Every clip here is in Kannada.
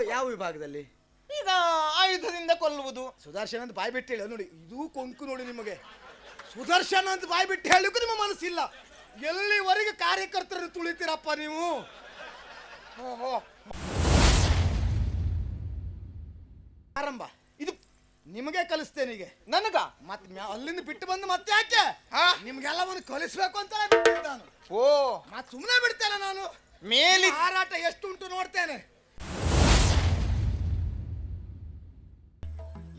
ಯಾವ ವಿಭಾಗದಲ್ಲಿ? ಈಗ ಆಯುಧದಿಂದ ಕೊಲ್ಲುವುದು. ಸುದರ್ಶನ ಅಂತ ಬಾಯಿ ಬಿಟ್ಟು ಹೇಳಿ ನೋಡಿ ಇದು ಕೊಂಕು ನೋಡಿ ನಿಮಗೆ. ಸುದರ್ಶನ ಅಂತ ಬಾಯಿ ಬಿಟ್ಟು ಹೇಳಕ್ಕೂ ನಿಮ್ಮ ಮನಸ್ಸಿಲ್ಲ. ಎಲ್ಲಿವರೆಗೆ ಕಾರ್ಯಕರ್ತರನ್ನು ತುಳಿತೀರಪ್ಪ ನೀವು? ಓಹೋ. ಆರಂಭ. ಇದು ನಿಮಗೆ ಕಲಿಸ್ತೇನೆ ಈಗ. ನನಗ? ಮತ್ತೆ ಅಲ್ಲಿಂದ ಬಿಟ್ಟು ಬಂದು ಮತ್ತೆ ಯಾಕೆ? ಹಾ? ಒಂದು ಕಲಿಸ್ಬೇಕು ಅಂತ ಬಿಟ್ಟಿದ್ದೆ ನಾನು. ಓ. ಮತ್ತೆ ಸುಮ್ಮನೆ ಬಿಡ್ತೇನೆ ನಾನು. ಮೇಲಿ ಹಾರಾಟ ಎಷ್ಟು ಉಂಟು ನೋಡ್ತೇನೆ.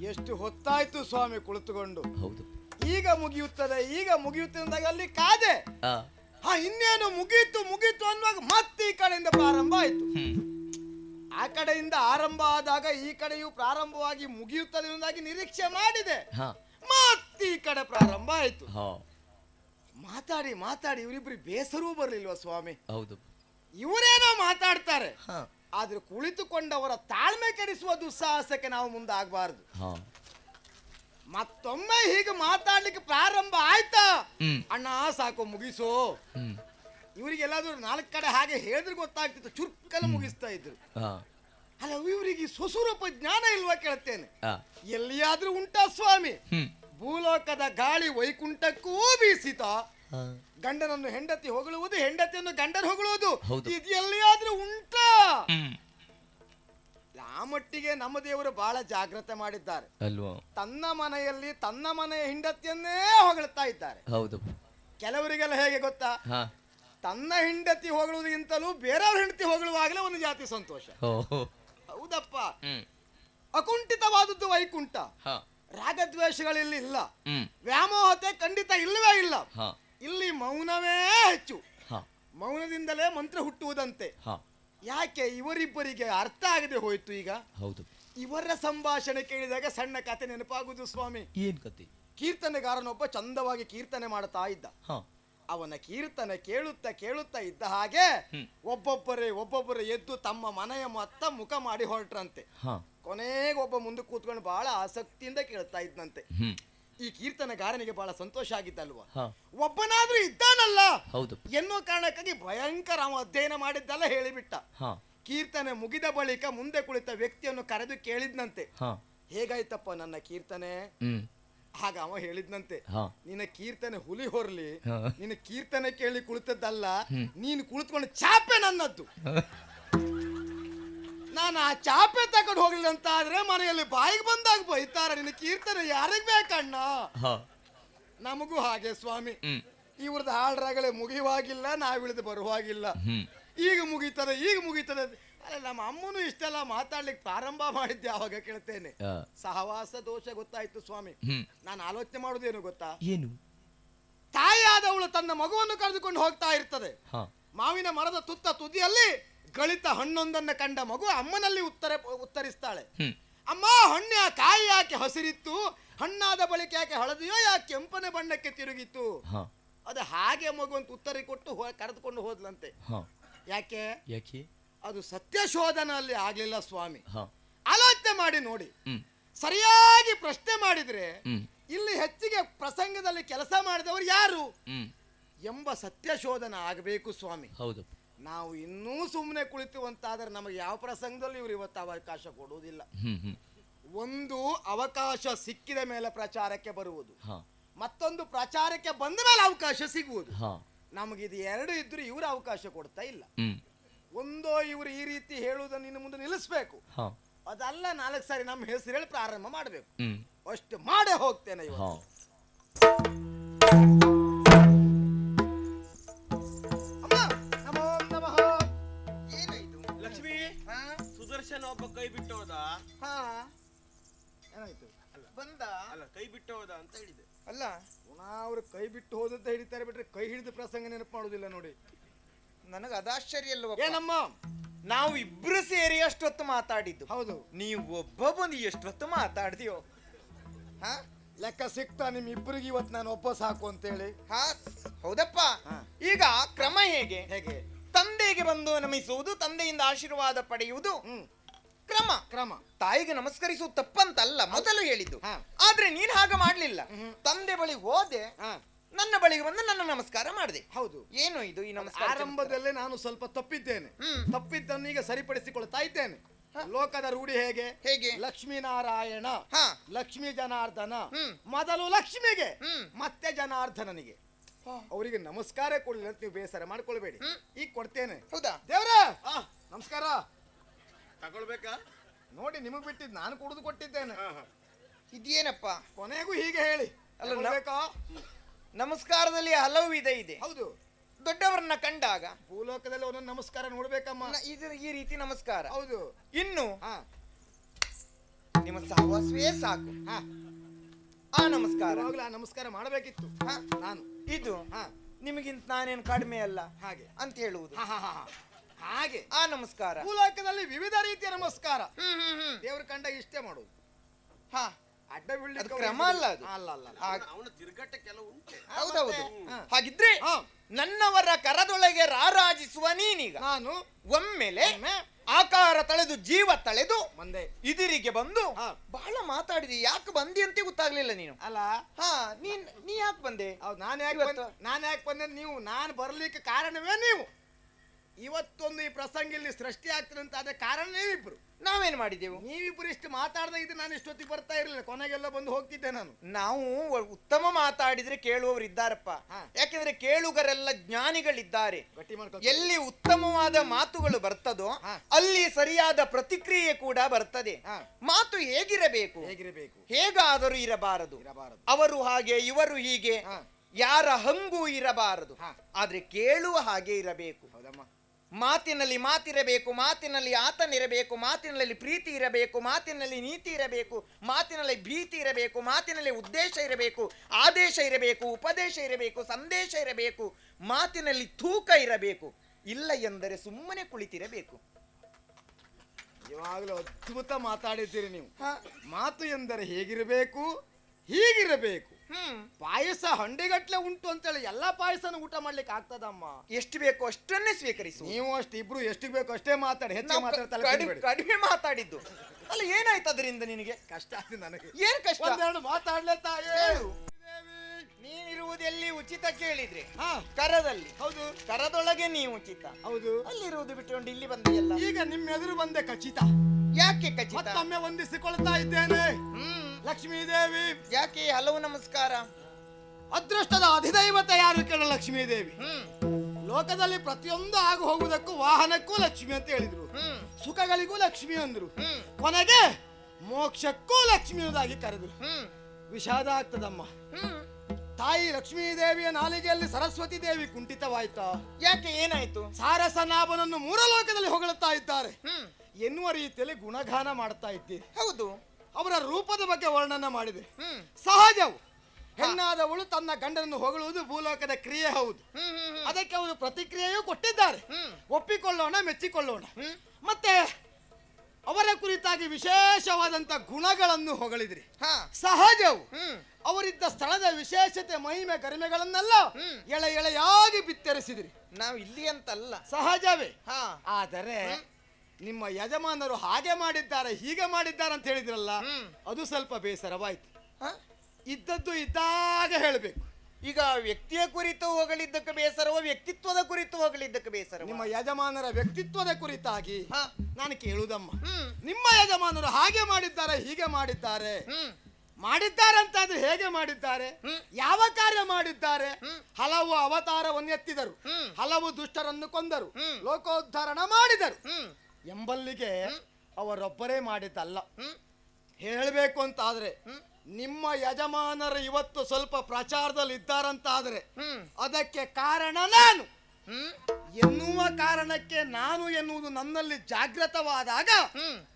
ಎಷ್ಟು ಹೊತ್ತಾಯ್ತು ಸ್ವಾಮಿ ಕುಳಿತುಕೊಂಡು? ಹೌದು. ಈಗ ಮುಗಿಯುತ್ತದೆ ಈಗ ಮುಗಿಯುತ್ತದೆ ಅಂದಾಗ ಅಲ್ಲಿ ಕಾದೆ. ಆ, ಹಾ ಇನ್ನೇನು ಮುಗೀತು ಮುಗೀತು ಅನ್ನುವಾಗ ಮತ್ತೆ ಈ ಕಡೆಯಿಂದ ಪ್ರಾರಂಭ ಆಯ್ತು. ಹ್ಮ್. ಆ ಕಡೆಯಿಂದ ಆರಂಭ ಆದಾಗ ಈ ಕಡೆಯೂ ಪ್ರಾರಂಭವಾಗಿ ಮುಗಿಯುತ್ತದೆ ಎಂದಾಗಿ ನಿರೀಕ್ಷೆ ಮಾಡಿದೆ. ಹಾ. ಮತ್ತೆ ಈ ಕಡೆ ಪ್ರಾರಂಭ ಆಯ್ತು. ಹಾ. ಮಾತಾಡಿ ಮಾತಾಡಿ ಇವರಿಬ್ರು ಬೇಸರೂ ಬರ್ಲಿಲ್ವಾ ಸ್ವಾಮಿ? ಹೌದು. ಇವರೇನೋ ಮಾತಾಡ್ತಾರೆ. ಹಾ. ಆದ್ರೆ ಕುಳಿತುಕೊಂಡವರ ತಾಳ್ಮೆ ಕೆಡಿಸುವ ದುಸ್ಸಾಹಸಕ್ಕೆ ನಾವು ಮುಂದಾಗಬಾರದು. ಮತ್ತೊಮ್ಮೆ ಹೀಗೆ ಮಾತಾಡ್ಲಿಕ್ಕೆ ಪ್ರಾರಂಭ ಆಯ್ತಾ? ಅಣ್ಣ ಸಾಕು ಮುಗಿಸು. ಇವರಿಗೆಲ್ಲಾದ್ರೂ ನಾಲ್ಕು ಕಡೆ ಹಾಗೆ ಹೇಳಿದ್ರೆ ಗೊತ್ತಾಗ್ತಿತ್ತು. ಚುರ್ಕಲ್ಲ ಮುಗಿಸ್ತಾ ಇದ್ರು. ಅಲ್ಲ ಇವರಿಗೆ ಸ್ವಸ್ವರೂಪ ಜ್ಞಾನ ಇಲ್ವಾ ಕೇಳ್ತೇನೆ? ಎಲ್ಲಿಯಾದ್ರೂ ಉಂಟಾ ಸ್ವಾಮಿ. ಭೂಲೋಕದ ಗಾಳಿ ವೈಕುಂಠಕ್ಕೂ ಬೀಸಿತ. ಗಂಡನನ್ನು ಹೆಂಡತಿ ಹೊಗಳುವುದು ಹೆಂಡತಿಯನ್ನು ಗಂಡನ ಹೊಗಳುವುದು. ಹೌದು. ಇದು ಎಲ್ಲಿಯಾದ್ರೂ ಉಂಟಾ? ಹ್ಮ್. ಆ ಮಟ್ಟಿಗೆ ನಮ್ಮ ದೇವರು ಬಹಳ ಜಾಗ್ರತೆ ಮಾಡಿದ್ದಾರೆ. ಅಲ್ವಾ? ತನ್ನ ಮನೆಯಲ್ಲಿ ತನ್ನ ಮನೆಯ ಹೆಂಡತಿಯನ್ನೇ ಹೊಗಳ್ತಾ ಇದ್ದಾರೆ. ಹೌದು. ಕೆಲವರಿಗೆಲ್ಲ ಹೇಗೆ ಗೊತ್ತಾ? ಹಾ. ತನ್ನ ಹೆಂಡತಿ ಹೊಗಳುವುದಕ್ಕಿಂತಲೂ ಬೇರೆಯವ್ರ ಹೆಂಡತಿ ಹೊಗಳುವಾಗಲೇ ಒಂದು ಜಾತಿ ಸಂತೋಷ. ಹೋ ಹೋ. ಹೌದಪ್ಪ. ಹ್ಮ್. ಅಕುಂಠಿತವಾದದ್ದು ವೈಕುಂಠ. ಹಾ. ರಾಗದ್ವೇಷಗಳಲ್ಲಿ ಇಲ್ಲ. ಹ್ಮ್. ವ್ಯಾಮೋಹತೆ ಖಂಡಿತ ಇಲ್ಲವೇ ಇಲ್ಲ. ಹಾ. ಇಲ್ಲಿ ಮೌನವೇ ಹೆಚ್ಚು. ಮೌನದಿಂದಲೇ ಮಂತ್ರ ಹುಟ್ಟುವುದಂತೆ. ಯಾಕೆ ಇವರಿಬ್ಬರಿಗೆ ಅರ್ಥ ಆಗದೆ ಹೋಯ್ತು ಈಗ? ಹೌದು. ಇವರ ಸಂಭಾಷಣೆ ಕೇಳಿದಾಗ ಸಣ್ಣ ಕತೆ ನೆನಪಾಗುವುದು ಸ್ವಾಮಿ. ಏನ್ ಕತೆ? ಕೀರ್ತನೆಗಾರನೊಬ್ಬ ಚಂದವಾಗಿ ಕೀರ್ತನೆ ಮಾಡ್ತಾ ಇದ್ದ. ಅವನ ಕೀರ್ತನೆ ಕೇಳುತ್ತಾ ಕೇಳುತ್ತಾ ಇದ್ದ ಹಾಗೆ. ಒಬ್ಬೊಬ್ಬರೇ ಒಬ್ಬೊಬ್ಬರೇ ಎದ್ದು ತಮ್ಮ ಮನೆಯ ಮತ್ತ ಮುಖ ಮಾಡಿ ಹೊರಟ್ರಂತೆ. ಕೊನೆಗೆ ಒಬ್ಬ ಮುಂದೆ ಕೂತ್ಕೊಂಡು ಬಹಳ ಆಸಕ್ತಿಯಿಂದ ಕೇಳ್ತಾ ಇದ್ದಂತೆ ಈ ಕೀರ್ತನಗಾರನಿಗೆ ಬಹಳ ಸಂತೋಷ ಆಗಿದ್ದಲ್ವಾ? ಒಬ್ಬನಾದ್ರೂ ಇದ್ದಾನಲ್ಲ ಹೌದು. ಎನ್ನುವ ಕಾರಣಕ್ಕಾಗಿ ಭಯಂಕರ ಅವ ಅಧ್ಯಯನ ಮಾಡಿದ್ದಲ್ಲ ಹೇಳಿಬಿಟ್ಟ. ಕೀರ್ತನೆ ಮುಗಿದ ಬಳಿಕ ಮುಂದೆ ಕುಳಿತ ವ್ಯಕ್ತಿಯನ್ನು ಕರೆದು ಕೇಳಿದ್ನಂತೆ. ಹೇಗಾಯ್ತಪ್ಪ ನನ್ನ ಕೀರ್ತನೆ? ಹಾಗ ಆಗ ಅವ ಹೇಳಿದ್ನಂತೆ. ನಿನ್ನ ಕೀರ್ತನೆ ಹುಲಿ ಹೊರ್ಲಿ. ನಿನ್ನ ಕೀರ್ತನೆ ಕೇಳಿ ಕುಳಿತದ್ದಲ್ಲ. ನೀನು ಕುಳಿತುಕೊಂಡು ಚಾಪೆ ನನ್ನದ್ದು. ನಾನು ಆ ಚಾಪೆ ತಗೊಂಡು ಹೋಗ್ಲಿಲ್ಲ ಅಂತ ಆದ್ರೆ ಮನೆಯಲ್ಲಿ ಬಾಯಿಗೆ ಬಂದಾಗ ಬೈತಾರ ನಿನ್ನ ಕೀರ್ತನೆ ಯಾರಿಗ್ ಬೇಕಣ್ಣ? ನಮಗೂ ಹಾಗೆ ಸ್ವಾಮಿ. ಇವ್ರದ್ದು ಹಾಡ್ರಾಗಲೇ ಮುಗಿಯುವಾಗಿಲ್ಲ ನಾವಿಳಿದು ಬರುವಾಗಿಲ್ಲ. ಈಗ ಮುಗೀತದೆ ಈಗ ಮುಗೀತದೆ. ಅಲ್ಲ ನಮ್ಮ ಅಮ್ಮನು ಇಷ್ಟೆಲ್ಲ ಮಾತಾಡ್ಲಿಕ್ಕೆ ಪ್ರಾರಂಭ ಮಾಡಿದ್ದೆ ಅವಾಗ ಕೇಳ್ತೇನೆ. ಸಹವಾಸ ದೋಷ ಗೊತ್ತಾಯ್ತು ಸ್ವಾಮಿ. ನಾನು ಆಲೋಚನೆ ಮಾಡುದೇನು ಗೊತ್ತಾ? ಏನು? ತಾಯಿಯಾದವಳು ತನ್ನ ಮಗುವನ್ನು ಕರೆದುಕೊಂಡು ಹೋಗ್ತಾ ಇರ್ತದೆ. ಮಾವಿನ ಮರದ ತುತ್ತ ತುದಿಯಲ್ಲಿ ಗಳಿತ ಹಣ್ಣೊಂದನ್ನು ಕಂಡ ಮಗು ಅಮ್ಮನಲ್ಲಿ ಉತ್ತರ ಉತ್ತರಿಸ್ತಾಳೆ. ಅಮ್ಮ ಹಣ್ಣು ಕಾಯಿ ಯಾಕೆ ಹಸಿರಿತ್ತು? ಹಣ್ಣಾದ ಬಳಿಕ ಯಾಕೆ ಹಳದಿಯೋ ಯಾಕೆ ಕೆಂಪನೆ ಬಣ್ಣಕ್ಕೆ ತಿರುಗಿತ್ತು? ಅದು ಹಾಗೆ ಮಗು ಅಂತ ಉತ್ತರ ಕೊಟ್ಟು ಕರೆದುಕೊಂಡು ಹೋದ್ಲಂತೆ. ಯಾಕೆ? ಯಾಕೆ? ಅದು ಸತ್ಯಶೋಧನ ಅಲ್ಲಿ ಆಗ್ಲಿಲ್ಲ ಸ್ವಾಮಿ. ಆಲೋಚನೆ ಮಾಡಿ ನೋಡಿ. ಸರಿಯಾಗಿ ಪ್ರಶ್ನೆ ಮಾಡಿದ್ರೆ ಇಲ್ಲಿ ಹೆಚ್ಚಿಗೆ ಪ್ರಸಂಗದಲ್ಲಿ ಕೆಲಸ ಮಾಡಿದವರು ಯಾರು? ಎಂಬ ಸತ್ಯಶೋಧನ ಆಗಬೇಕು ಸ್ವಾಮಿ. ಹೌದು. ನಾವು ಇನ್ನೂ ಸುಮ್ಮನೆ ಕುಳಿತು ಅಂತಾದ್ರೆ ನಮಗೆ ಯಾವ ಪ್ರಸಂಗದಲ್ಲಿ ಇವರು ಇವತ್ತು ಅವಕಾಶ ಕೊಡುವುದಿಲ್ಲ. ಹ್ಮ್ ಹ್ಮ್. ಒಂದು ಅವಕಾಶ ಸಿಕ್ಕಿದ ಮೇಲೆ ಪ್ರಚಾರಕ್ಕೆ ಬರುವುದು. ಹಾ. ಮತ್ತೊಂದು ಪ್ರಚಾರಕ್ಕೆ ಬಂದ ಮೇಲೆ ಅವಕಾಶ ಸಿಗುವುದು. ಹಾ. ನಮಗಿದು ಎರಡು ಇದ್ರು ಇವರು ಅವಕಾಶ ಕೊಡ್ತಾ ಇಲ್ಲ. ಹ್ಮ್. ಒಂದೋ ಇವರು ಈ ರೀತಿ ಹೇಳುವುದನ್ನು ಇನ್ನು ಮುಂದೆ ನಿಲ್ಲಿಸ್ಬೇಕು. ಹಾ. ಅದಲ್ಲ ನಾಲ್ಕು ಸಾರಿ ನಮ್ಮ ಹೆಸರು ಹೇಳಿ ಪ್ರಾರಂಭ ಮಾಡಬೇಕು. ಹ್ಮ್. ಅಷ್ಟು ಮಾಡೇ ಹೋಗ್ತೇನೆ ಇವತ್ತು. ಸುದರ್ಶನ ಒಬ್ಬ ಕೈ ಬಿಟ್ಟು ಹೋದ? ಹಾ. ಏನಾಯ್ತು? ಬಂದ? ಅಲ್ಲ. ಕೈ ಬಿಟ್ಟು ಹೋದ ಅಂತ ಹೇಳಿದೆ. ಅಲ್ಲ. ಪುನಃ ಅವರು ಕೈ ಬಿಟ್ಟು ಹೋದಂತ ಹಿಡಿತಾರೆ ಬಿಟ್ರೆ ಕೈ ಹಿಡಿದ ಪ್ರಸಂಗ ನೆನಪು ಮಾಡುವುದಿಲ್ಲ ನೋಡಿ. ನನಗೆ ಅದಾಶ್ಚರ್ಯ ಅಲ್ವ ಏನಮ್ಮ ನಾವು ಇಬ್ರು ಸೇರಿ ಅಷ್ಟೊತ್ತು ಮಾತಾಡಿದ್ದು? ಹೌದು. ನೀವು ಒಬ್ಬ ಬಂದು ಎಷ್ಟೊತ್ತು ಮಾತಾಡ್ತೀಯೋ ಹಾ? ಲೆಕ್ಕ ಸಿಕ್ತಾ ನಿಮ್ ಇಬ್ಬರಿಗೆ ಇವತ್ತು ನಾನು ಒಬ್ಬ ಸಾಕು ಅಂತೇಳಿ. ಹಾ ಹೌದಪ್ಪ. ಹಾ. ಈಗ ಕ್ರಮ ಹೇಗೆ? ಹೇಗೆ? ತಂದೆಗೆ ಬಂದು ನಮಿಸುವುದು ತಂದೆಯಿಂದ ಆಶೀರ್ವಾದ ಪಡೆಯುವುದು. ಹ್ಮ್. ಕ್ರಮ. ಕ್ರಮ. ತಾಯಿಗೆ ನಮಸ್ಕರಿಸುವುದು ತಪ್ಪಂತಲ್ಲ ಮೊದಲು ಹೇಳಿದ್ದು. ಹಾ. ಆದ್ರೆ ನೀನ್ ಹಾಗೆ ಮಾಡ್ಲಿಲ್ಲ. ತಂದೆ ಬಳಿ ಹೋದೆ ಹಾ. ನನ್ನ ಬಳಿಗೆ ಬಂದು ನನ್ನ ನಮಸ್ಕಾರ ಮಾಡಿದೆ. ಹೌದು. ಏನು ಇದು ಈ ನಮಸ್ಕಾರ ಆರಂಭದಲ್ಲೇ ನಾನು ಸ್ವಲ್ಪ ತಪ್ಪಿದ್ದೇನೆ. ಹ್ಮ್. ತಪ್ಪಿದ್ದನ್ನು ಈಗ ಸರಿಪಡಿಸಿಕೊಳ್ತಾ ಇದ್ದೇನೆ. ಲೋಕದ ರೂಢಿ ಹೇಗೆ? ಹೇಗೆ? ಲಕ್ಷ್ಮೀನಾರಾಯಣ ಹಾ. ಲಕ್ಷ್ಮೀ ಜನಾರ್ದನ ಹ್ಮ್. ಮೊದಲು ಲಕ್ಷ್ಮಿಗೆ ಹ್ಮ್. ಮತ್ತೆ ಜನಾರ್ದನನಿಗೆ. ಅವರಿಗೆ ನಮಸ್ಕಾರ ಕೊಡಲಿಲ್ಲ ಅಂತ ನೀವು ಬೇಸರ ಮಾಡ್ಕೊಳ್ಬೇಡಿ. ಹ್ಮ್. ಈಗ ಕೊಡ್ತೇನೆ. ಹೌದಾ? ದೇವ್ರ! ನಮಸ್ಕಾರ. ತಗೊಳ್ಬೇಕಾ? ನೋಡಿ ನಿಮಗ್ ಬಿಟ್ಟಿದ್ ನಾನು ಕುಡಿದು ಕೊಟ್ಟಿದ್ದೇನೆ. ಇದೇನಪ್ಪ? ಕೊನೆಗೂ ಹೀಗೆ ಹೇಳಿ. ಅಲ್ಲ, ನ- ತಗೊಳ್ಬೇಕಾ? ನಮಸ್ಕಾರದಲ್ಲಿ ಹಲವು ವಿಧ ಇದೆ. ಹೌದು. ದೊಡ್ಡವರನ್ನ ಕಂಡಾಗ. ಭೂಲೋಕದಲ್ಲಿ ಒಂದೊಂದು ನಮಸ್ಕಾರ ನೋಡ್ಬೇಕಮ್ಮ. ನ- ಇದು ಈ ರೀತಿ ನಮಸ್ಕಾರ. ಹೌದು. ಇನ್ನು ಹಾ. ನಿಮ್ಮ ಸಹವಾಸವೇ ಸಾಕು. ಹಾ. ಆ ನಮಸ್ಕಾರ. ಯಾವಾಗ್ಲೂ ಆ ನಮಸ್ಕಾರ ಮಾಡಬೇಕಿತ್ತು. ಹಾ, ನಾನು. ಇದು ಹಾ. ನಿಮಗಿಂತ ನಾನೇನು ಕಡಿಮೆ ಅಲ್ಲ ಹಾಗೆ. ಅಂತ ಹೇಳುವುದು. ಹಾ, ಹಾ, ಹಾ, ಹಾ. ಹಾಗೆ. ಆ ನಮಸ್ಕಾರ. ಭೂಲೋಕದಲ್ಲಿ ವಿವಿಧ ರೀತಿಯ ನಮಸ್ಕಾರ. ದೇವ್ರ ಕಂಡ ಇಷ್ಟೇ ಮಾಡುದು. ಹಾ. ಅಡ್ಡ ಬೀಳ್ಲಿಕ್ಕೆ ಅದು ಕ್ರಮ ಅಲ್ಲ ಅದು. ಅಲ್ಲ ಅಲ್ಲ ಅವನ ತಿರುಗಾಟ ಕೆಲವು ಉಂಟೆ. ಹೌದೌದು ಹಾ. ಹಾಗಿದ್ರೆ ಹಾ. ನನ್ನವರ ಕರದೊಳಗೆ ರಾರಾಜಿಸುವ ನೀನೀಗ. ನಾನು ಒಮ್ಮೆಲೆ ಆಕಾರ ತಳೆದು ಜೀವ ತಳೆದು ಬಂದೆ. ಇದಿರಿಗೆ ಬಂದು ಹಾ. ಬಹಳ ಮಾತಾಡಿದಿ. ಯಾಕೆ ಬಂದಿ ಅಂತ ಗೊತ್ತಾಗ್ಲಿಲ್ಲ ನೀನು. ಅಲ್ಲ. ಹಾ ನೀನ್ ನೀ ಯಾಕೆ ಬಂದೆ? ಹೌದು ನಾನು ಯಾಕೆ ಇವತ್ತು? ಬಂದೆ ನಾನು ಯಾಕೆ ಬಂದೆ? ನೀವು ನಾನು ಬರ್ಲಿಕ್ಕೆ ಕಾರಣವೇ ನೀವು. ಇವತ್ತೊಂದು ಈ ಪ್ರಸಂಗ ಇಲ್ಲಿ ಸೃಷ್ಟಿ ಆಗ್ತದೆ ಅಂತ ಆದ ಕಾರಣ ನೀವಿಬ್ರು. ನಾವೇನ್ ಮಾಡಿದೆವು? ನೀವಿಬ್ರು ಇಷ್ಟು ಮಾತಾಡದ ಇದು ನಾನು ಇಷ್ಟೊತ್ತಿಗೆ ಬರ್ತಾ ಇರಲಿಲ್ಲ ಕೊನೆಗೆಲ್ಲ ಬಂದು ಹೋಗ್ತಿದ್ದೆ ನಾನು. ನಾವು ಉತ್ತಮ ಮಾತಾಡಿದ್ರೆ ಕೇಳುವವರು ಇದ್ದಾರಪ್ಪ. ಯಾಕೆಂದ್ರೆ ಕೇಳುಗರೆಲ್ಲ ಜ್ಞಾನಿಗಳಿದ್ದಾರೆ. ಗಟ್ಟಿ ಮಾಡ್ಕೊ. ಎಲ್ಲಿ ಉತ್ತಮವಾದ ಮಾತುಗಳು ಬರ್ತದೋ ಅಲ್ಲಿ ಸರಿಯಾದ ಪ್ರತಿಕ್ರಿಯೆ ಕೂಡ ಬರ್ತದೆ. ಮಾತು ಹೇಗಿರಬೇಕು? ಹೇಗಿರಬೇಕು? ಹೇಗಾದರೂ ಇರಬಾರದು. ಇರಬಾರದು. ಅವರು ಹಾಗೆ ಇವರು ಹೀಗೆ. ಯಾರ ಹಂಗು ಇರಬಾರದು. ಆದ್ರೆ ಕೇಳುವ ಹಾಗೆ ಇರಬೇಕು. ಹೌದಮ್ಮ. ಮಾತಿನಲ್ಲಿ ಮಾತಿರಬೇಕು ಮಾತಿನಲ್ಲಿ ಆತನಿರಬೇಕು ಮಾತಿನಲ್ಲಿ ಪ್ರೀತಿ ಇರಬೇಕು ಮಾತಿನಲ್ಲಿ ನೀತಿ ಇರಬೇಕು ಮಾತಿನಲ್ಲಿ ಭೀತಿ ಇರಬೇಕು ಮಾತಿನಲ್ಲಿ ಉದ್ದೇಶ ಇರಬೇಕು ಆದೇಶ ಇರಬೇಕು ಉಪದೇಶ ಇರಬೇಕು ಸಂದೇಶ ಇರಬೇಕು ಮಾತಿನಲ್ಲಿ ತೂಕ ಇರಬೇಕು. ಇಲ್ಲ ಎಂದರೆ ಸುಮ್ಮನೆ ಕುಳಿತಿರಬೇಕು. ಯಾವಾಗಲೂ ಅದ್ಭುತ ಮಾತಾಡಿದ್ದೀರಿ ನೀವು. ಮಾತು ಎಂದರೆ ಹೇಗಿರಬೇಕು? ಹೀಗಿರಬೇಕು. ಪಾಯಸ ಹಂಡೆಗಟ್ಲೆ ಉಂಟು ಅಂತೇಳಿ ಎಲ್ಲಾ ಪಾಯಸನ ಊಟ ಮಾಡ್ಲಿಕ್ಕೆ ಆಗ್ತದಮ್ಮ. ಎಷ್ಟು ಬೇಕು ಅಷ್ಟನ್ನೇ ಸ್ವೀಕರಿಸು. ನೀವು ಅಷ್ಟು ಇಬ್ರು ಎಷ್ಟು ಬೇಕು ಅಷ್ಟೇ ಮಾತಾಡಿ ಹೆಚ್ಚು ನಾವು ಮಾತಾಡ್ತಲ್ಲ ಕಡಿ- ಕಡಿಮೆ ಮಾತಾಡಿದ್ದು. ಅಲ್ಲ ಏನಾಯ್ತು ಅದರಿಂದ ನಿನಗೆ? ಕಷ್ಟ ಆಗ್ತದೆ ನನಗೆ. ಏನ್ ಕಷ್ಟ? ಒಂದೆರಡು ಮಾತಾಡ್ಲೇ ತಾಯಿ. ಹೇಳು. ನೀನಿರುವುದೆಲ್ಲಿ ಉಚಿತ ಕೇಳಿದ್ರೆ? ಹಾ. ಕರದಲ್ಲಿ. ಹೌದು. ಕರದೊಳಗೆ ನೀವು ಉಚಿತ. ಹೌದು. ಅಲ್ಲಿರುವುದು ಬಿಟ್ಟುಕೊಂಡು ಇಲ್ಲಿ ಬಂದೆಯಲ್ಲ ಈಗ ನಿಮ್ಮ ಎದುರು ಬಂದೆ ಖಚಿತ. ಯಾಕೆ ಖಚಿತ? ಮತ್ತೊಮ್ಮೆ ವಂದಿಸಿಕೊಳ್ತಾ ಇದ್ದೇನೆ. ಹ್ಮ್. ಲಕ್ಷ್ಮೀ ದೇವಿ ಯಾಕೆ ಹಲವು ನಮಸ್ಕಾರ? ಅದೃಷ್ಟದ ಅಧಿದೈವತೆ ಯಾರು ಕೇಳ ಲಕ್ಷ್ಮೀ ದೇವಿ ಹ್ಮ್. ಲೋಕದಲ್ಲಿ ಪ್ರತಿಯೊಂದು ಆಗು ಹೋಗುವುದಕ್ಕೂ ವಾಹನಕ್ಕೂ ಲಕ್ಷ್ಮಿ ಅಂತ ಹೇಳಿದ್ರು. ಹ್ಮ್. ಸುಖಗಳಿಗೂ ಲಕ್ಷ್ಮಿ ಅಂದ್ರು. ಹ್ಮ್. ಕೊನೆಗೆ ಮೋಕ್ಷಕ್ಕೂ ಲಕ್ಷ್ಮಿ ಅನ್ನೋದಾಗಿ ಕರೆದ್ರು. ಹ್ಮ್. ವಿಷಾದ ಆಗ್ತದಮ್ಮ. ಹ್ಮ್. ತಾಯಿ ಲಕ್ಷ್ಮೀ ದೇವಿಯ ನಾಲಿಗೆಯಲ್ಲಿ ಸರಸ್ವತಿ ದೇವಿ ಕುಂಠಿತವಾಯ್ತಾ? ಯಾಕೆ ಏನಾಯ್ತು? ಸಾರಸನಾಭನನ್ನು ಮೂರ ಲೋಕದಲ್ಲಿ ಹೊಗಳುತ್ತಾ ಇದ್ದಾರೆ. ಹ್ಮ್. ಎನ್ನುವ ರೀತಿಯಲ್ಲಿ ಗುಣಗಾನ ಮಾಡ್ತಾ ಇದ್ದೀರಿ. ಹೌದು. ಅವರ ರೂಪದ ಬಗ್ಗೆ ವರ್ಣನ ಮಾಡಿದೆ. ಹ್ಮ್. ಸಹಜವು. ಹೆಣ್ಣಾದವಳು ತನ್ನ ಗಂಡನನ್ನು ಹೊಗಳುವುದು ಭೂಲೋಕದ ಕ್ರಿಯೆ ಹೌದು. ಹ್ಮ್ ಹ್ಮ್ ಹ್ಮ್. ಅದಕ್ಕೆ ಅವರು ಪ್ರತಿಕ್ರಿಯೆಯೂ ಕೊಟ್ಟಿದ್ದಾರೆ. ಹ್ಮ್. ಒಪ್ಪಿಕೊಳ್ಳೋಣ ಮೆಚ್ಚಿಕೊಳ್ಳೋಣ. ಹ್ಮ್. ಮತ್ತೆ ಅವರ ಕುರಿತಾಗಿ ವಿಶೇಷವಾದಂತ ಗುಣಗಳನ್ನು ಹೊಗಳಿದ್ರಿ. ಹಾ. ಸಹಜವು. ಹ್ಮ್. ಅವರಿದ್ದ ಸ್ಥಳದ ವಿಶೇಷತೆ ಮಹಿಮೆ ಗರಿಮೆಗಳನ್ನೆಲ್ಲ ಹ್ಮ್. ಎಳೆ ಎಳೆಯಾಗಿ ಬಿತ್ತರಿಸಿದ್ರಿ. ನಾವು ಇಲ್ಲಿ ಅಂತಲ್ಲ. ಸಹಜವೇ. ಹಾ. ಆದರೆ ನಿಮ್ಮ ಯಜಮಾನರು ಹಾಗೆ ಮಾಡಿದ್ದಾರೆ ಹೀಗೆ ಮಾಡಿದ್ದಾರೆ ಅಂತ ಹೇಳಿದ್ರಲ್ಲ ಅದು ಸ್ವಲ್ಪ ಬೇಸರವಾಯ್ತು? ಇದ್ದದ್ದು ಇದ್ದಾಗ ಹೇಳಬೇಕು. ಈಗ ವ್ಯಕ್ತಿಯ ಕುರಿತು ಹೋಗಲಿದ್ದಕ್ಕೆ ಬೇಸರವೋ ವ್ಯಕ್ತಿತ್ವದ ಕುರಿತು ಹೋಗಲಿದ್ದಕ್ಕೆ ಬೇಸರ ನಿಮ್ಮ ಯಜಮಾನರ ವ್ಯಕ್ತಿತ್ವದ ಕುರಿತಾಗಿ ನಾನು ಕೇಳುದಮ್ಮ. ನಿಮ್ಮ ಯಜಮಾನರು ಹಾಗೆ ಮಾಡಿದ್ದಾರೆ ಹೀಗೆ ಮಾಡಿದ್ದಾರೆ. ಮಾಡಿದ್ದಾರೆ ಮಾಡಿದ್ದಾರೆ ಅದು ಹೇಗೆ ಮಾಡಿದ್ದಾರೆ? ಯಾವ ಕಾರ್ಯ ಮಾಡಿದ್ದಾರೆ. ಹಲವು ಅವತಾರವನ್ನು ಎತ್ತಿದರು ಹಲವು ದುಷ್ಟರನ್ನು ಕೊಂದರು. ಲೋಕೋದ್ಧಾರಣ ಮಾಡಿದರು. ಎಂಬಲ್ಲಿಗೆ ಅವರೊಬ್ಬರೇ ಮಾಡಿದ್ದಲ್ಲ. ಹೇಳಬೇಕು ಅಂತಾದ್ರೆ. ನಿಮ್ಮ ಯಜಮಾನರು ಇವತ್ತು ಸ್ವಲ್ಪ ಪ್ರಚಾರದಲ್ಲಿ ಇದ್ದಾರಂತಾದ್ರೆ ಅದಕ್ಕೆ ಕಾರಣ ನಾನು. ಎನ್ನುವ ಕಾರಣಕ್ಕೆ ನಾನು ಎನ್ನುವುದು ನನ್ನಲ್ಲಿ ಜಾಗೃತವಾದಾಗ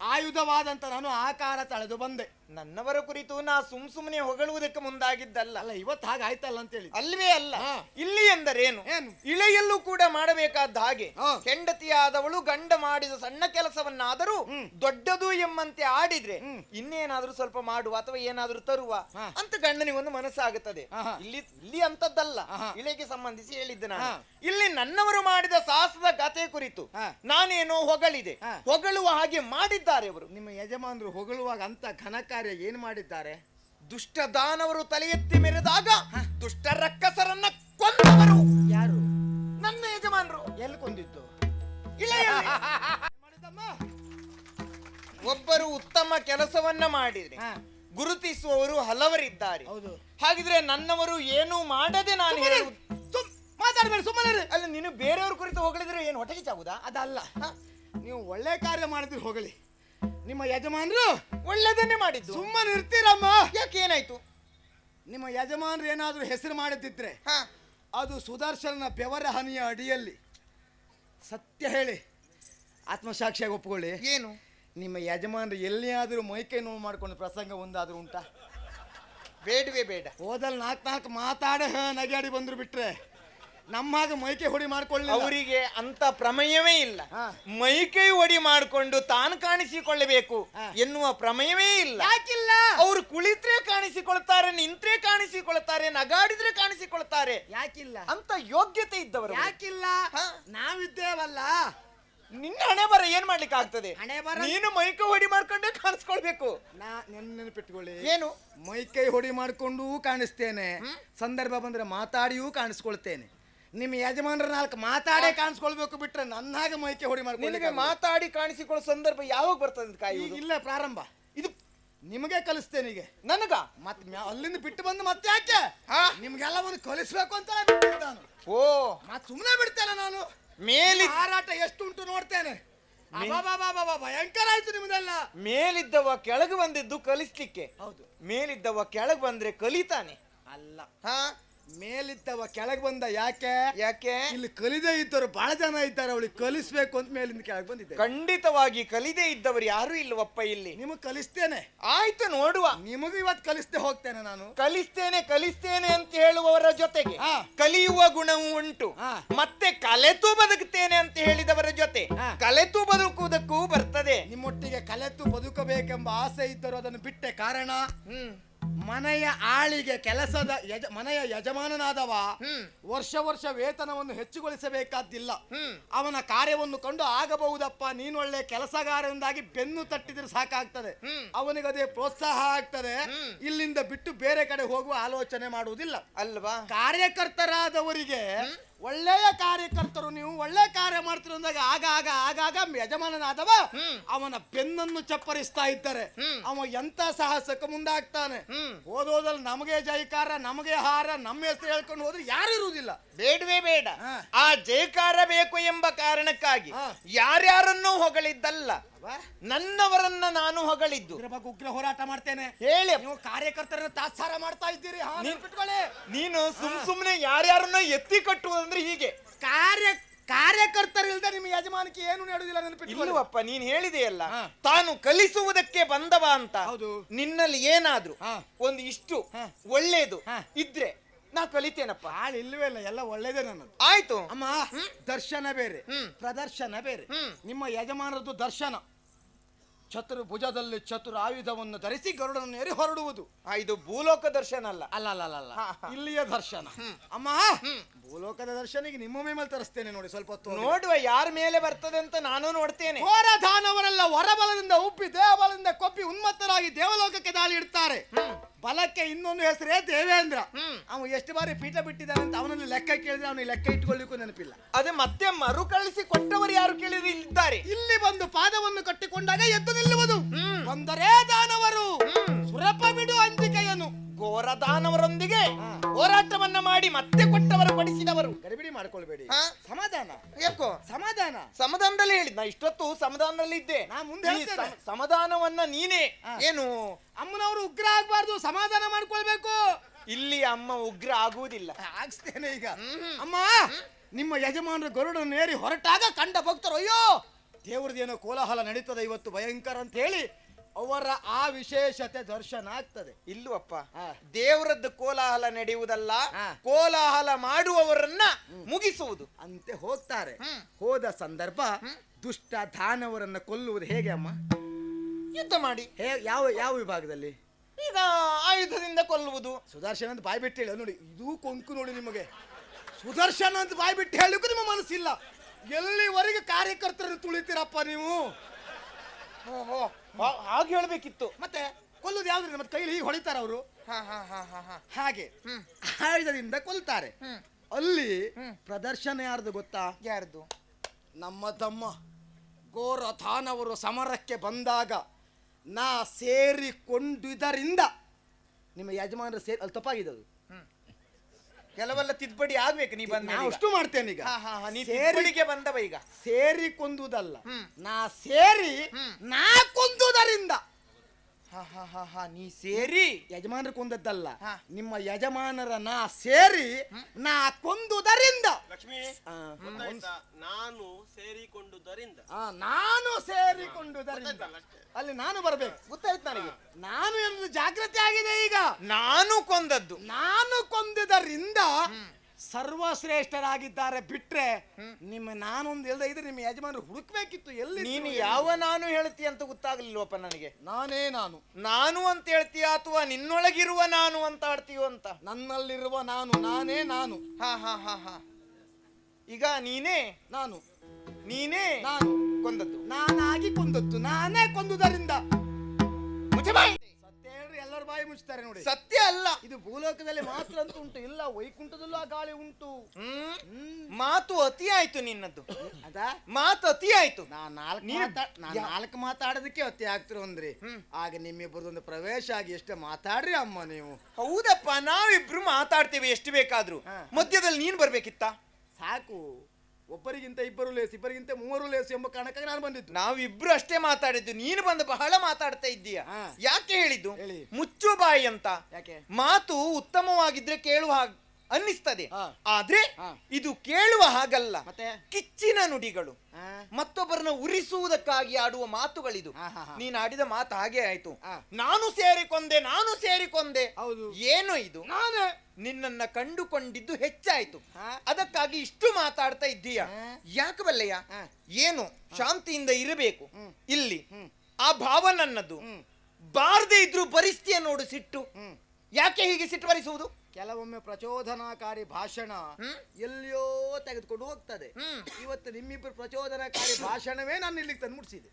ಆಯುಧವಾದಂತ ನಾನು ಆಕಾರ ತಳೆದು ಬಂದೆ. ನನ್ನವರ ಕುರಿತು ನಾ ಸುಮ್ ಸುಮ್ಮನೆ ಹೊಗಳುವುದಕ್ಕೆ ಮುಂದಾಗಿದ್ದಲ್ಲ ಅಲ್ಲ ಇವತ್ತು ಹಾಗೆ ಆಯ್ತಲ್ಲ ಅಂತ ಹೇಳಿ ಅಲ್ವೇ ಅಲ್ಲ ಹಾ. ಇಲ್ಲಿ ಎಂದರೇನು ಏನು? ಇಳೆಯಲ್ಲೂ ಕೂಡ ಮಾಡಬೇಕಾದ ಹಾಗೆ ಹಾ. ಹೆಂಡತಿಯಾದವಳು ಗಂಡ ಮಾಡಿದ ಸಣ್ಣ ಕೆಲಸವನ್ನಾದರೂ ಹ್ಮ್. ದೊಡ್ಡದು ಎಂಬಂತೆ ಆಡಿದ್ರೆ ಹ್ಮ್. ಇನ್ನೇನಾದ್ರೂ ಸ್ವಲ್ಪ ಮಾಡುವ ಅಥವಾ ಏನಾದ್ರೂ ತರುವ ಹಾ. ಅಂತ ಗಂಡನಿಗೊಂದು ಮನಸ್ಸಾಗುತ್ತದೆ ಆಹಾ. ಇಲ್ಲಿ ಇಲ್ಲಿ ಅಂತದ್ದಲ್ಲ ಆಹಾ. ಇಳೆಗೆ ಸಂಬಂಧಿಸಿ ಹೇಳಿದ್ದೆ ನಾನು ಹಾ. ಇಲ್ಲಿ ನನ್ನವರು ಮಾಡಿದ ಸಾಹಸದ ಕಥೆ ಕುರಿತು ಹಾ. ನಾನೇನೋ ಹೊಗಳಿದೆ ಹಾ. ಹೊಗಳುವ ಹಾಗೆ ಮಾಡಿದ್ದಾರೆ ಅವರು ನಿಮ್ಮ ಯಜಮಾನರು ಹೊಗಳುವಾಗ ಅಂತ ಘನ ಕಾರ್ಯ ಏನು ಮಾಡಿದ್ದಾರೆ? ದುಷ್ಟ ದಾನವರು ತಲೆ ಎತ್ತಿ ಮೆರೆದಾಗ ದುಷ್ಟ ರಕ್ಕಸರನ್ನ ಕೊಂದವರು. ಯಾರು? ನನ್ನ ಯಜಮಾನರು. ಎಲ್ಲಿ ಕೊಂದಿದ್ದು? ಇಲ್ಲ ಮಾಡಿದ್ದಮ್ಮ? ಒಬ್ಬರು ಉತ್ತಮ ಕೆಲಸವನ್ನ ಮಾಡಿದ್ರೆ ಹಾ. ಗುರುತಿಸುವವರು ಹಲವರಿದ್ದಾರೆ. ಹೌದು. ಹಾಗಿದ್ರೆ ನನ್ನವರು ಏನು ಮಾಡದೆ ನಾನು ಹೇಳುವುದು ಸುಮ್ ಮಾತಾಡ್ಬೇಡಿ ಸುಮ್ಮನೆ ಇರಿ. ಅಲ್ಲ ನೀನು ಬೇರೆಯವ್ರ ಕುರಿತು ಹೊಗಳಿದ್ರೆ ಏನು ಹೊಟ್ಟೆಗೆ ಚಾಗುದಾ ಅದಲ್ಲ. ನೀವು ಒಳ್ಳೆ ಕಾರ್ಯ ಮಾಡಿದ್ರೆ ಹೋಗಲಿ. ನಿಮ್ಮ ಯಜಮಾನರು ಒಳ್ಳೆದನ್ನೇ ಮಾಡಿದ್ದು. ಸುಮ್ಮನೆ ಇರ್ತೀರಮ್ಮ. ಯಾಕೆ ಏನಾಯ್ತು? ನಿಮ್ಮ ಯಜಮಾನರು ಏನಾದರೂ ಹೆಸರು ಮಾಡದಿದ್ರೆ ಹಾ. ಅದು ಸುದರ್ಶನ ಬೆವರ ಹನಿಯ ಅಡಿಯಲ್ಲಿ. ಸತ್ಯ ಹೇಳಿ. ಆತ್ಮಸಾಕ್ಷಿಯಾಗಿ ಒಪ್ಕೊಳ್ಳಿ. ಏನು? ನಿಮ್ಮ ಯಜಮಾನರು ಎಲ್ಲಿಯಾದರೂ ಮೈಕೈ ನೋವು ಮಾಡ್ಕೊಂಡು ಪ್ರಸಂಗ ಒಂದಾದರೂ ಉಂಟಾ? ಬೇಡವೇ ಬೇಡ. ಹೋದಲ್ಲಿ ನಾಲ್ಕು ನಾಲ್ಕು ಮಾತಾಡ ಹ, ನಗಾಡಿ ಬಂದ್ರು ಬಿಟ್ರೆ. ನಮ್ಮ ಹಾಗೆ ಮೈಕೆ ಹೊಡಿ ಮಾಡ್ಕೊಳ್ಳಿ ಅವರಿಗೆ ಅಂತ ಪ್ರಮೇಯವೇ ಇಲ್ಲ. ಹಾ. ಹೊಡಿ ಒಡಿ ಮಾಡಿಕೊಂಡು ತಾನು ಕಾಣಿಸಿಕೊಳ್ಳಬೇಕು ಹಾ. ಎನ್ನುವ ಪ್ರಮೇಯವೇ ಇಲ್ಲ. ಯಾಕಿಲ್ಲ? ಅವರು ಕುಳಿತ್ರೆ ಕಾಣಿಸಿಕೊಳ್ತಾರೆ ನಿಂತ್ರೆ ಕಾಣಿಸಿಕೊಳ್ತಾರೆ ನಗಾಡಿದ್ರೆ ಕಾಣಿಸಿಕೊಳ್ತಾರೆ. ಯಾಕಿಲ್ಲ? ಅಂತ ಯೋಗ್ಯತೆ ಇದ್ದವರು ಯಾಕಿಲ್ಲ? ಹಾ. ನಾವಿದ್ದೇವಲ್ಲ? ನಿನ್ನ ಹಣೆ ಬರ ಏನ್ ಮಾಡ್ಲಿಕ್ಕೆ ಆಗ್ತದೆ? ಹಣೆ ಬರ ನೀನು ಮೈಕ ಹೊಡಿ ಮಾಡ್ಕೊಂಡೇ ಕಾಣಿಸ್ಕೊಳ್ಬೇಕು. ನಾ ನೆನ್ ನೆನಪಿಟ್ಕೊಳ್ಳಿ. ಏನು? ಮೈಕೈ ಹೊಡಿ ಮಾಡ್ಕೊಂಡು ಕಾಣಿಸ್ತೇನೆ. ಸಂದರ್ಭ ಬಂದ್ರೆ ಮಾತಾಡಿಯೂ ಕಾಣಿಸ್ಕೊಳ್ತೇನೆ. ನಿಮ್ಮ ಯಜಮಾನರ ನಾಲ್ಕು ಮಾತಾಡೇ ಕಾಣಿಸ್ಕೊಳ್ಬೇಕು ಬಿಟ್ರೆ ನನ್ನ ಹಾಗೆ ಮೈಕೆ ಹೊಡಿ ನಿನಗೆ ನಿಮಗೆ ಮಾತಾಡಿ ಕಾಣಿಸಿಕೊಳ್ಳೋ ಸಂದರ್ಭ ಯಾವಾಗ ಬರ್ತದೆ ಕಾಯಿ ಇಲ್ಲ ಪ್ರಾರಂಭ. ಇದು ನಿಮಗೆ ಕಲಿಸ್ತೇನೆ ಈಗ. ನನಗ? ಮತ್ತೆ ಅಲ್ಲಿಂದ ಬಿಟ್ಟು ಬಂದು ಮತ್ತೆ ಯಾಕೆ? ಹಾ? ನಿಮ್ಗೆಲ್ಲ ಒಂದು ಕಲಿಸ್ಬೇಕು ಅಂತ ಬಿಟ್ಟಿದ್ದೆ ನಾನು ಓ. ಮತ್ತೆ ಸುಮ್ಮನೆ ಬಿಡ್ತೇನೆ ನಾನು. ಮೇಲೆ ಹಾರಾಟ ಎಷ್ಟು ಉಂಟು ನೋಡ್ತೇನೆ ಭಯಂಕರ ಆಯ್ತು ನಿಮ್ದೆಲ್ಲ. ಮೇಲಿದ್ದವ ಕೆಳಗೆ ಬಂದಿದ್ದು ಕಲಿಸ್ಲಿಕ್ಕೆ. ಹೌದು. ಮೇಲಿದ್ದವ ಕೆಳಗೆ ಬಂದ್ರೆ ಕಲಿತಾನೆ. ಅಲ್ಲ. ಹಾ? ಮೇಲಿದ್ದವ ಕೆಳಗೆ ಬಂದ ಯಾಕೆ? ಯಾಕೆ? ಇಲ್ಲಿ ಕಲಿದೇ ಇದ್ದವರು ಬಹಳ ಜನ ಇದ್ದಾರೆ ಅವಳಿಗೆ ಕಲಿಸ್ಬೇಕು ಅಂತ ಮೇಲಿಂದ ಕೆಳಗೆ ಬಂದಿದ್ದೆ. ಖಂಡಿತವಾಗಿ ಕಲಿದೇ ಇದ್ದವರು ಯಾರು ಇಲ್ಲವಪ್ಪ ಇಲ್ಲಿ. ನಿಮಗೆ ಕಲಿಸ್ತೇನೆ. ಆಯ್ತು ನೋಡುವ. ನಿಮಗೂ ಇವತ್ತು ಕಲಿಸ್ತೇ ಹೋಗ್ತೇನೆ ನಾನು. ಕಲಿಸ್ತೇನೆ ಕಲಿಸ್ತೇನೆ ಅಂತ ಹೇಳುವವರ ಜೊತೆಗೆ ಹಾ. ಕಲಿಯುವ ಗುಣವೂ ಉಂಟು. ಹಾ. ಮತ್ತೆ ಕಲೆತು ಬದುಕ್ತೇನೆ ಅಂತ ಹೇಳಿದವರ ಜೊತೆ. ಹಾ. ಕಲೆತು ಬದುಕುವುದಕ್ಕೂ ಬರ್ತದೆ. ನಿಮ್ಮೊಟ್ಟಿಗೆ ಕಲೆತು ಬದುಕಬೇಕೆಂಬ ಆಸೆ ಇದ್ದರೂ ಅದನ್ನು ಬಿಟ್ಟೆ ಕಾರಣ? ಹ್ಮ್. ಮನೆಯ ಆಳಿಗೆ ಕೆಲಸದ ಯಜ ಮನೆಯ ಯಜಮಾನನಾದವ ವರ್ಷ ವರ್ಷ ವೇತನವನ್ನು ಹೆಚ್ಚುಗೊಳಿಸಬೇಕಾದ್ದಿಲ್ಲ. ಅವನ ಕಾರ್ಯವನ್ನು ಕಂಡು ಆಗಬಹುದಪ್ಪ ನೀನೊಳ್ಳೆ ಕೆಲಸಗಾರರಿಂದಾಗಿ ಬೆನ್ನು ತಟ್ಟಿದ್ರೆ ಸಾಕಾಗ್ತದೆ. ಅವನಿಗದೇ ಪ್ರೋತ್ಸಾಹ ಆಗ್ತದೆ. ಇಲ್ಲಿಂದ ಬಿಟ್ಟು ಬೇರೆ ಕಡೆ ಹೋಗುವ ಆಲೋಚನೆ ಮಾಡುವುದಿಲ್ಲ. ಅಲ್ವಾ? ಕಾರ್ಯಕರ್ತರಾದವರಿಗೆ ಒಳ್ಳೆಯ ಕಾರ್ಯಕರ್ತರು ನೀವು ಒಳ್ಳೆ ಕಾರ್ಯ ಮಾಡ್ತೀರ ಅಂದಾಗ ಆಗಾಗ ಆಗ ಆಗಾಗ ಯಜಮಾನನಾದವ ಅವನ ಬೆನ್ನನ್ನು ಚಪ್ಪರಿಸ್ತಾ ಇದ್ದಾರೆ. ಅವ ಎಂತ ಸಾಹಸಕ್ಕೆ ಮುಂದಾಗ್ತಾನೆ. ಓದೋದಲ್ಲಿ ನಮಗೆ ಜೈಕಾರ ನಮಗೆ ಹಾರ ನಮ್ಮ ಹೆಸರು ಹೇಳ್ಕೊಂಡು ಹೋದ್ರೆ ಯಾರು ಇರುವುದಿಲ್ಲ. ಬೇಡವೇ ಬೇಡ. ಆ ಜೈಕಾರ ಬೇಕು ಎಂಬ ಕಾರಣಕ್ಕಾಗಿ. ಯಾರ್ಯಾರನ್ನೂ ಹೊಗಳಿದ್ದಲ್ಲ ನನ್ನವರನ್ನ ನಾನು ಹೊಗಳಿದ್ದು. ಬಗ್ಗೆ ಉಗ್ರ ಹೋರಾಟ ಮಾಡ್ತೇನೆ. ಹೇಳಿ. ನೀವು ಕಾರ್ಯಕರ್ತರನ್ನ ತಾತ್ಸಾರ ಮಾಡ್ತಾ ಇದ್ದೀರಿ. ನೀನು ಸುಮ್ ಸುಮ್ನೆ ಯಾರ್ಯಾರನ್ನ ಎತ್ತಿ ಕಟ್ಟುವುದಂದ್ರೆ ಹೀಗೆ ಕಾರ್ಯ ಕಾರ್ಯಕರ್ತರಿಲ್ಲದೆ ನಿಮ್ಮ ಯಜಮಾನಿಕೆ ಏನು ನೆಡುವುದಿಲ್ಲ ನೆನಪಿಟ್ಟು ಇಲ್ಲವಪ್ಪ ನೀನ್ ಹೇಳಿದೆಯಲ್ಲ ಹಾ. ತಾನು ಕಲಿಸುವುದಕ್ಕೆ ಬಂದವ ಅಂತ ಹೌದು. ನಿನ್ನಲ್ಲಿ ಏನಾದ್ರು ಹಾ. ಒಂದು ಇಷ್ಟು ಹಾ. ಒಳ್ಳೇದು ಹಾ. ಇದ್ರೆ ನಾ ಕಲಿತೇನಪ್ಪ ಹಾಳು ಇಲ್ವೇ ಇಲ್ಲ ಎಲ್ಲ ಒಳ್ಳೇದೇ ನನ್ನದು ಆಯ್ತು ಅಮ್ಮ ದರ್ಶನ ಬೇರೆ ಹ್ಮ್. ಪ್ರದರ್ಶನ ಬೇರೆ ಹ್ಮ್. ನಿಮ್ಮ ಯಜಮಾನರದ್ದು ದರ್ಶನ ಚತುರ್ಭುಜದಲ್ಲಿ ಚತುರ ಆಯುಧವನ್ನು ಧರಿಸಿ ಗರುಡನ್ನು ಏರಿ ಹೊರಡುವುದು. ಆ, ಇದು ಭೂಲೋಕ ದರ್ಶನ ಅಲ್ಲ. ಅಲ್ಲ ಅಲ್ಲ ಅಲ್ಲ. ಇಲ್ಲಿಯ ದರ್ಶನ. ಅಮ್ಮ ಭೂಲೋಕದ ದರ್ಶನಿಗೆ ನಿಮ್ಮ ಮೇಲೆ ತರಿಸ್ತೇನೆ ನೋಡಿ ಸ್ವಲ್ಪ ಹೊತ್ತು ಹೋಗಿ. ನೋಡುವ ಯಾರ ಮೇಲೆ ಬರ್ತದೆ ಅಂತ ನಾನು ನೋಡ್ತೇನೆ. ಘೋರ ದಾನವರೆಲ್ಲ ಹೊರಬಲದಿಂದ ಉಪ್ಪಿ ದೇವಬಲದಿಂದ ಕೊಪ್ಪಿ ಉನ್ಮತ್ತರಾಗಿ ದೇವಲೋಕಕ್ಕೆ ದಾಳಿ ಇಡ್ತಾರೆ. ಬಲಕ್ಕೆ ಇನ್ನೊಂದು ಹೆಸರೇ ದೇವೇಂದ್ರ. ಅವನು ಎಷ್ಟು ಬಾರಿ ಪೀಠ ಬಿಟ್ಟಿದ್ದಾನೆ ಅಂತ ಅವನಲ್ಲಿ ಲೆಕ್ಕ ಕೇಳಿದ್ರೆ ಅವನಿಗೆ ಲೆಕ್ಕ ಇಟ್ಕೊಳ್ಳಿಕ್ಕೂ ನೆನಪಿಲ್ಲ. ಅದೇ ಮತ್ತೆ ಮರುಕಳಿಸಿ ಕೊಟ್ಟವರು ಯಾರು ಕೇಳಿದ್ರೆ ಇಲ್ಲಿದ್ದಾರೆ ಇಲ್ಲಿ ಬಂದು ಪಾದವನ್ನು ಕಟ್ಟಿಕೊಂಡಾಗ ಎದ್ದು ನಿಲ್ಲುವುದು. ಬಂದರೆ ದಾನವರು. ಸುರಪ ಬಿಡು ಅಂಜಿಕೆಯನು ಘೋರ ದಾನವರೊಂದಿಗೆ ಹೋರಾಟವನ್ನ ಮಾಡಿ ಮತ್ತೆ ಕೊಟ್ಟವರು ಪಡಿಸಿದವರು ಗಡಿಬಿಡಿ ಮಾಡ್ಕೊಳ್ಬೇಡಿ. ಸಮಾಧಾನ. ಯಾಕೋ? ಸಮಾಧಾನ. ಸಮಾಧಾನದಲ್ಲಿ ಹೇಳಿದ್. ನಾ ಇಷ್ಟೊತ್ತು ಸಮಾಧಾನದಲ್ಲಿ ಇದ್ದೆ. ನಾ ಮುಂದೆ ಈ ಹೇಳ್ತೇನೆ. ಸಮ- ಸಮಾಧಾನವನ್ನ ನೀನೇ ಏನು? ಅಮ್ಮನವರು ಉಗ್ರ ಆಗ್ಬಾರ್ದು. ಸಮಾಧಾನ ಮಾಡ್ಕೊಳ್ಬೇಕು. ಇಲ್ಲಿ ಅಮ್ಮ ಉಗ್ರ ಆಗುವುದಿಲ್ಲ. ಆಗ್ಸ್ತೇನೆ ಈಗ. ಅಮ್ಮ ನಿಮ್ಮ ಯಜಮಾನರ ಗರುಡನ್ನು ಏರಿ ಹೊರಟಾಗ ಕಂಡ ಭಕ್ತರು ಅಯ್ಯೋ ದೇವ್ರದ್ದೇನೋ ಕೋಲಾಹಲ ನಡೀತದೆ ಇವತ್ತು ಭಯಂಕರ ಅಂತ ಹೇಳಿ ಅವರ ಆ ವಿಶೇಷತೆ ದರ್ಶನ ಆಗ್ತದೆ. ಇಲ್ವಪ್ಪ ಹಾ. ದೇವರದ್ದು ಕೋಲಾಹಲ ನಡೆಯುವುದಲ್ಲ. ಕೋಲಾಹಲ ಮಾಡುವವರನ್ನ ಮುಗಿಸುವುದು. ಅಂತೆ ಹೋಗ್ತಾರೆ. ಹೋದ ಸಂದರ್ಭ ದುಷ್ಟ ದಾನವರನ್ನ ಕೊಲ್ಲುವುದು ಹೇಗೆ ಅಮ್ಮ? ಯುದ್ಧ ಮಾಡಿ. ಯಾವ ಯಾವ ವಿಭಾಗದಲ್ಲಿ? ಈಗ ಆಯುಧದಿಂದ ಕೊಲ್ಲುವುದು. ಸುದರ್ಶನ ಅಂತ ಬಾಯಿ ಬಿಟ್ಟು ಹೇಳಿ. ನೋಡಿ ಇದು ಕೊಂಕು ನೋಡಿ ನಿಮಗೆ. ಸುದರ್ಶನ ಅಂತ ಬಾಯ್ಬಿಟ್ಟು ಬಿಟ್ಟು ಹೇಳಲಿಕ್ಕೂ ನಿಮ್ಮ ಮನಸ್ಸಿಲ್ಲ. ಎಲ್ಲಿವರೆಗೆ ಕಾರ್ಯಕರ್ತರನ್ನು ತುಳಿತೀರಪ್ಪ ನೀವು? ಹಾಗೆ ಹೇಳ್ಬೇಕಿತ್ತು. ಮತ್ತೆ ಕೊಲ್ಲೋದು ಯಾವ್ದ್ರಿಂದ? ಮತ್ತೆ ಕೈಲಿ ಹೀಗೆ ಹೊಡಿತಾರ ಅವರು? ಹಾ ಹಾ ಹಾ ಹಾ ಹಾ. ಹಾಗೆ. ಆಯುಧದಿಂದ ಕೊಲ್ತಾರೆ. ಅಲ್ಲಿ ಪ್ರದರ್ಶನ ಯಾರ್ದು ಗೊತ್ತಾ? ಯಾರ್ದು? ನಮ್ಮ ತಮ್ಮ. ಗೋರಥಾನವರು ಸಮರಕ್ಕೆ ಬಂದಾಗ ನಾ ಸೇರಿಕೊಂಡಿದ್ದರಿಂದ ನಿಮ್ಮ ಯಜಮಾನರು ಸೇರಿ ಅಲ್ಲಿ ತಪ್ಪಾಗಿದೆ ಅದು. ಕೆಲವೆಲ್ಲ ತಿದ್ದುಪಡಿ ಆಗ್ಬೇಕು ನೀ ಬಂದ ನಾ ಅಷ್ಟು ಮಾಡ್ತೇನೆ ಈಗ. ಹಾ ಹಾ ಹಾ ನೀ ಸೇರಿ ತಿದ್ದುಪಡಿಗೆ ಬಂದವ ಈಗ. ಸೇರಿ ಕುಂದುದಲ್ಲ. ನಾ ಸೇರಿ. ನಾ ಕೊಂದುದರಿಂದ ಹಾ ಹಾ ಹಾ ಹಾ ನೀ ಸೇರಿ. ಯಜಮಾನರು ಕೊಂದದ್ದಲ್ಲ. ಹಾ. ನಿಮ್ಮ ಯಜಮಾನರ ನಾ ಸೇರಿ ನಾ ಕೊಂದುದರಿಂದ. ಲಕ್ಷ್ಮಿ ಆ, ಗೊತ್ತಾಯ್ತಾ? ನಾನು ಸೇರಿಕೊಂಡುದರಿಂದ. ಆ, ನಾನು ಸೇರಿಕೊಂಡುದರಿಂದ. ಅಲ್ಲಿ ನಾನು ಬರ್ಬೇಕು. ಗೊತ್ತಾಯ್ತು ನನಗೆ. ನಾನು ಎನ್ನುವುದು ಜಾಗೃತಿ ಆಗಿದೆ ಈಗ? ನಾನು ಕೊಂದದ್ದು. ನಾನು ಕೊಂದುದರಿಂದ ಸರ್ವಶ್ರೇಷ್ಠರಾಗಿದ್ದಾರೆ ಬಿಟ್ರೆ ನಿಮ್ಮ ನಾನೊಂದು ಇಲ್ಲದೆ ಇದ್ರೆ ನಿಮ್ಮ ಯಜಮಾನರು ಹುಡುಕ್ಬೇಕಿತ್ತು ಎಲ್ಲಿ ನೀನು ಯಾವ ನಾನು ಹೇಳ್ತೀಯ ಅಂತ ಗೊತ್ತಾಗ್ಲಿಲ್ವಪ್ಪ ನನಗೆ? ನಾನೇ ನಾನು. ನಾನು ಅಂತ ಹೇಳ್ತೀಯ ಅಥವಾ ನಿನ್ನೊಳಗಿರುವ ನಾನು ಅಂತ ಆಡ್ತೀಯೋ ಅಂತ? ನನ್ನಲ್ಲಿರುವ ನಾನು ನಾನೇ ನಾನು. ಹಾ ಹಾ ಹಾ ಹಾ. ಈಗ ನೀನೇ? ನಾನು. ನೀನೇ? ನಾನು. ಕೊಂದದ್ದು. ನಾನಾಗಿ ಕೊಂದದ್ದು. ನಾನೇ ಕೊಂದುದರಿಂದ. ಮುಚ್ಚ ಬಾಯಿ ಮುಚ್ಚುತ್ತಾರೆ ನೋಡಿ. ಸತ್ಯ ಅಲ್ಲ. ಇದು ಭೂಲೋಕದಲ್ಲಿ ಮಾತ್ರ ಅಂತ ಉಂಟು. ಇಲ್ಲ ವೈಕುಂಠದಲ್ಲೂ ಆ ಗಾಳಿ ಉಂಟು. ಹ್ಮ್? ಮಾತು ಅತಿ ಆಯ್ತು ನಿನ್ನದ್ದು. ಅದಾ? ಮಾತು ಅತಿ ಆಯ್ತು. ನಾ ನಾಲ್ಕು ನೀನು ಮಾತಾ- ನಾ ನಾಲ್ಕು ಮಾತಾಡೋದಕ್ಕೆ ಅತಿ ಆಗ್ತಿರೋ ಅಂದ್ರಿ. ಆಗ ನಿಮ್ಮಿಬ್ಬರದೊಂದು ಪ್ರವೇಶ ಆಗಿ ಎಷ್ಟೇ ಮಾತಾಡ್ರಿ ಅಮ್ಮ ನೀವು. ಹೌದಪ್ಪ ನಾವಿಬ್ರು ಮಾತಾಡ್ತೇವೆ ಎಷ್ಟು ಬೇಕಾದ್ರೂ. ಹಾ. ಮಧ್ಯದಲ್ಲಿ ನೀನ್ ಬರ್ಬೇಕಿತ್ತ? ಸಾಕು. ಒಬ್ಬರಿಗಿಂತ ಇಬ್ಬರು ಲೇಸು ಇಬ್ಬರಿಗಿಂತ ಮೂವರು ಲೇಸು ಎಂಬ ಕಾರಣಕ್ಕಾಗಿ ನಾನು ಬಂದಿದ್ದು. ನಾವಿಬ್ರು ಅಷ್ಟೇ ಮಾತಾಡಿದ್ದು. ನೀನು ಬಂದು ಬಹಳ ಮಾತಾಡ್ತಾ ಇದ್ದೀಯ? ಹಾ. ಯಾಕೆ ಹೇಳಿದ್ದು? ಹೇಳಿ. ಮುಚ್ಚು ಬಾಯಿ ಅಂತ. ಯಾಕೆ? ಮಾತು ಉತ್ತಮವಾಗಿದ್ರೆ ಕೇಳುವ ಹಾಗೆ. ಅನ್ನಿಸ್ತದೆ. ಆದ್ರೆ ಇದು ಕೇಳುವ ಹಾಗಲ್ಲ. ಮತ್ತೆ? ಕಿಚ್ಚಿನ ನುಡಿಗಳು. ಮತ್ತೊಬ್ಬರನ್ನ ಉರಿಸುವುದಕ್ಕಾಗಿ ಆಡುವ ಮಾತುಗಳಿದು. ನೀನ್ ಆಡಿದ ಮಾತು ಹಾಗೆ ಆಯ್ತು. ನಾನು ಸೇರಿಕೊಂಡೆ ನಾನು ಸೇರಿಕೊಂಡೆ. ಹೌದು. ಏನು ಇದು? ನಾನೇ. ನಿನ್ನನ್ನ ಕಂಡುಕೊಂಡಿದ್ದು ಹೆಚ್ಚಾಯ್ತು. ಅದಕ್ಕಾಗಿ ಇಷ್ಟು ಮಾತಾಡ್ತಾ ಇದ್ದೀಯ. ಯಾಕೆ ಬಲ್ಲಯ್ಯ ಏನು? ಶಾಂತಿಯಿಂದ ಇರಬೇಕು. ಇಲ್ಲಿ. ಆ ಭಾವ ನನ್ನದು ಬಾರದೆ ಇದ್ರೂ ಪರಿಸ್ಥಿತಿಯ ನೋಡು ಸಿಟ್ಟು. ಯಾಕೆ ಹೀಗೆ ಸಿಟ್ಟು ಭರಿಸುವುದು ಕೆಲವೊಮ್ಮೆ ಪ್ರಚೋದನಾಕಾರಿ ಭಾಷಣ. ಎಲ್ಲಿಯೋ ತೆಗೆದುಕೊಂಡು ಹೋಗ್ತದೆ. ಇವತ್ತು ನಿಮ್ಮಿಬ್ಬರು ಪ್ರಚೋದನಾಕಾರಿ ಭಾಷಣವೇ ನಾನು ಇಲ್ಲಿಗೆ ತಂದು ಮುಟ್ಸಿದೆ.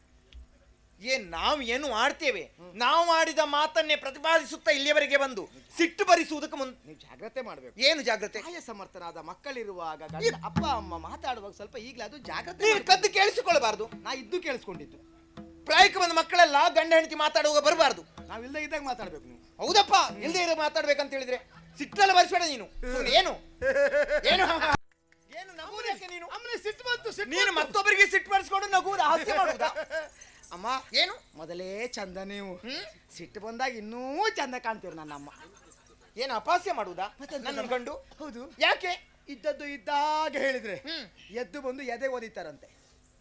ಏನ್ ನಾವು ಏನು ಆಡ್ತೇವೆ? ನಾವು ಆಡಿದ ಮಾತನ್ನೇ ಪ್ರತಿಪಾದಿಸುತ್ತಾ ಇಲ್ಲಿಯವರೆಗೆ ಬಂದು ಸಿಟ್ಟು ಭರಿಸುವುದಕ್ಕೆ ಮುಂದೆ ನೀವು ಜಾಗ್ರತೆ ಮಾಡಬೇಕು. ಏನು ಜಾಗ್ರತೆ? ಆಯ ಸಮರ್ಥನಾದ ಮಕ್ಕಳಿರುವಾಗ ಗಂಡ ಅಪ್ಪ ಅಮ್ಮ ಮಾತಾಡುವಾಗ ಸ್ವಲ್ಪ ಈಗಲೇ ಅದು ಜಾಗ್ರತೆ ನೀವು ಕದ್ದು ಕೇಳಿಸಿಕೊಳ್ಳಬಾರದು. ನಾ ಇದ್ದು ಕೇಳಿಸ್ಕೊಂಡಿದ್ದು. ಪ್ರಾಯಕ್ಕೆ ಬಂದ ಮಕ್ಕಳೆಲ್ಲ ಗಂಡ ಹೆಂಡತಿ ಮಾತಾಡುವಾಗ ಬರಬಾರ್ದು. ನಾವಿಲ್ಲದೆ ಇದ್ದಾಗ ಮಾತಾಡ್ಬೇಕು ನೀವು. ಹೌದಪ್ಪ ಇಲ್ಲದೆ ಇರೋ ಮಾತಾಡ್ಬೇಕಂತ ಹೇಳಿದ್ರೆ ಸಿಟ್ಟೆಲ್ಲ ಬರಿಸ್ಬೇಡ ನೀನು. ಸುಮ್ನೆ ಏನು? ಏನು? ಏನು ನೀನು? ಅಮ್ಮನೆ ಸಿಟ್ಟು ಬಂತು ಸಿಟ್ಟು ನೀನು. ಮತ್ತೊಬ್ಬರಿಗೆ ಸಿಟ್ಟು ಬರ್ಸ್ಕೊಂಡು ನಗುವುದ ಹಾಸ್ಯ ಮಾಡುವುದಾ? ಅಮ್ಮ ಏನು? ಮೊದಲೇ ಚಂದ ನೀವು? ಸಿಟ್ಟು ಬಂದಾಗ ಇನ್ನೂ ಚಂದ ಕಾಣ್ತೀರಿ ನನ್ನ ಅಮ್ಮ ಏನು ಅಪಾಸ್ಯ ಮಾಡುವುದಾ? ನನ್ನ ಕಂಡು ಹೌದು. ಯಾಕೆ? ಇದ್ದದ್ದು ಇದ್ದಾಗ ಹೇಳಿದ್ರೆ. ಎದ್ದು ಬಂದು ಎದೆ ಓದಿತಾರಂತೆ.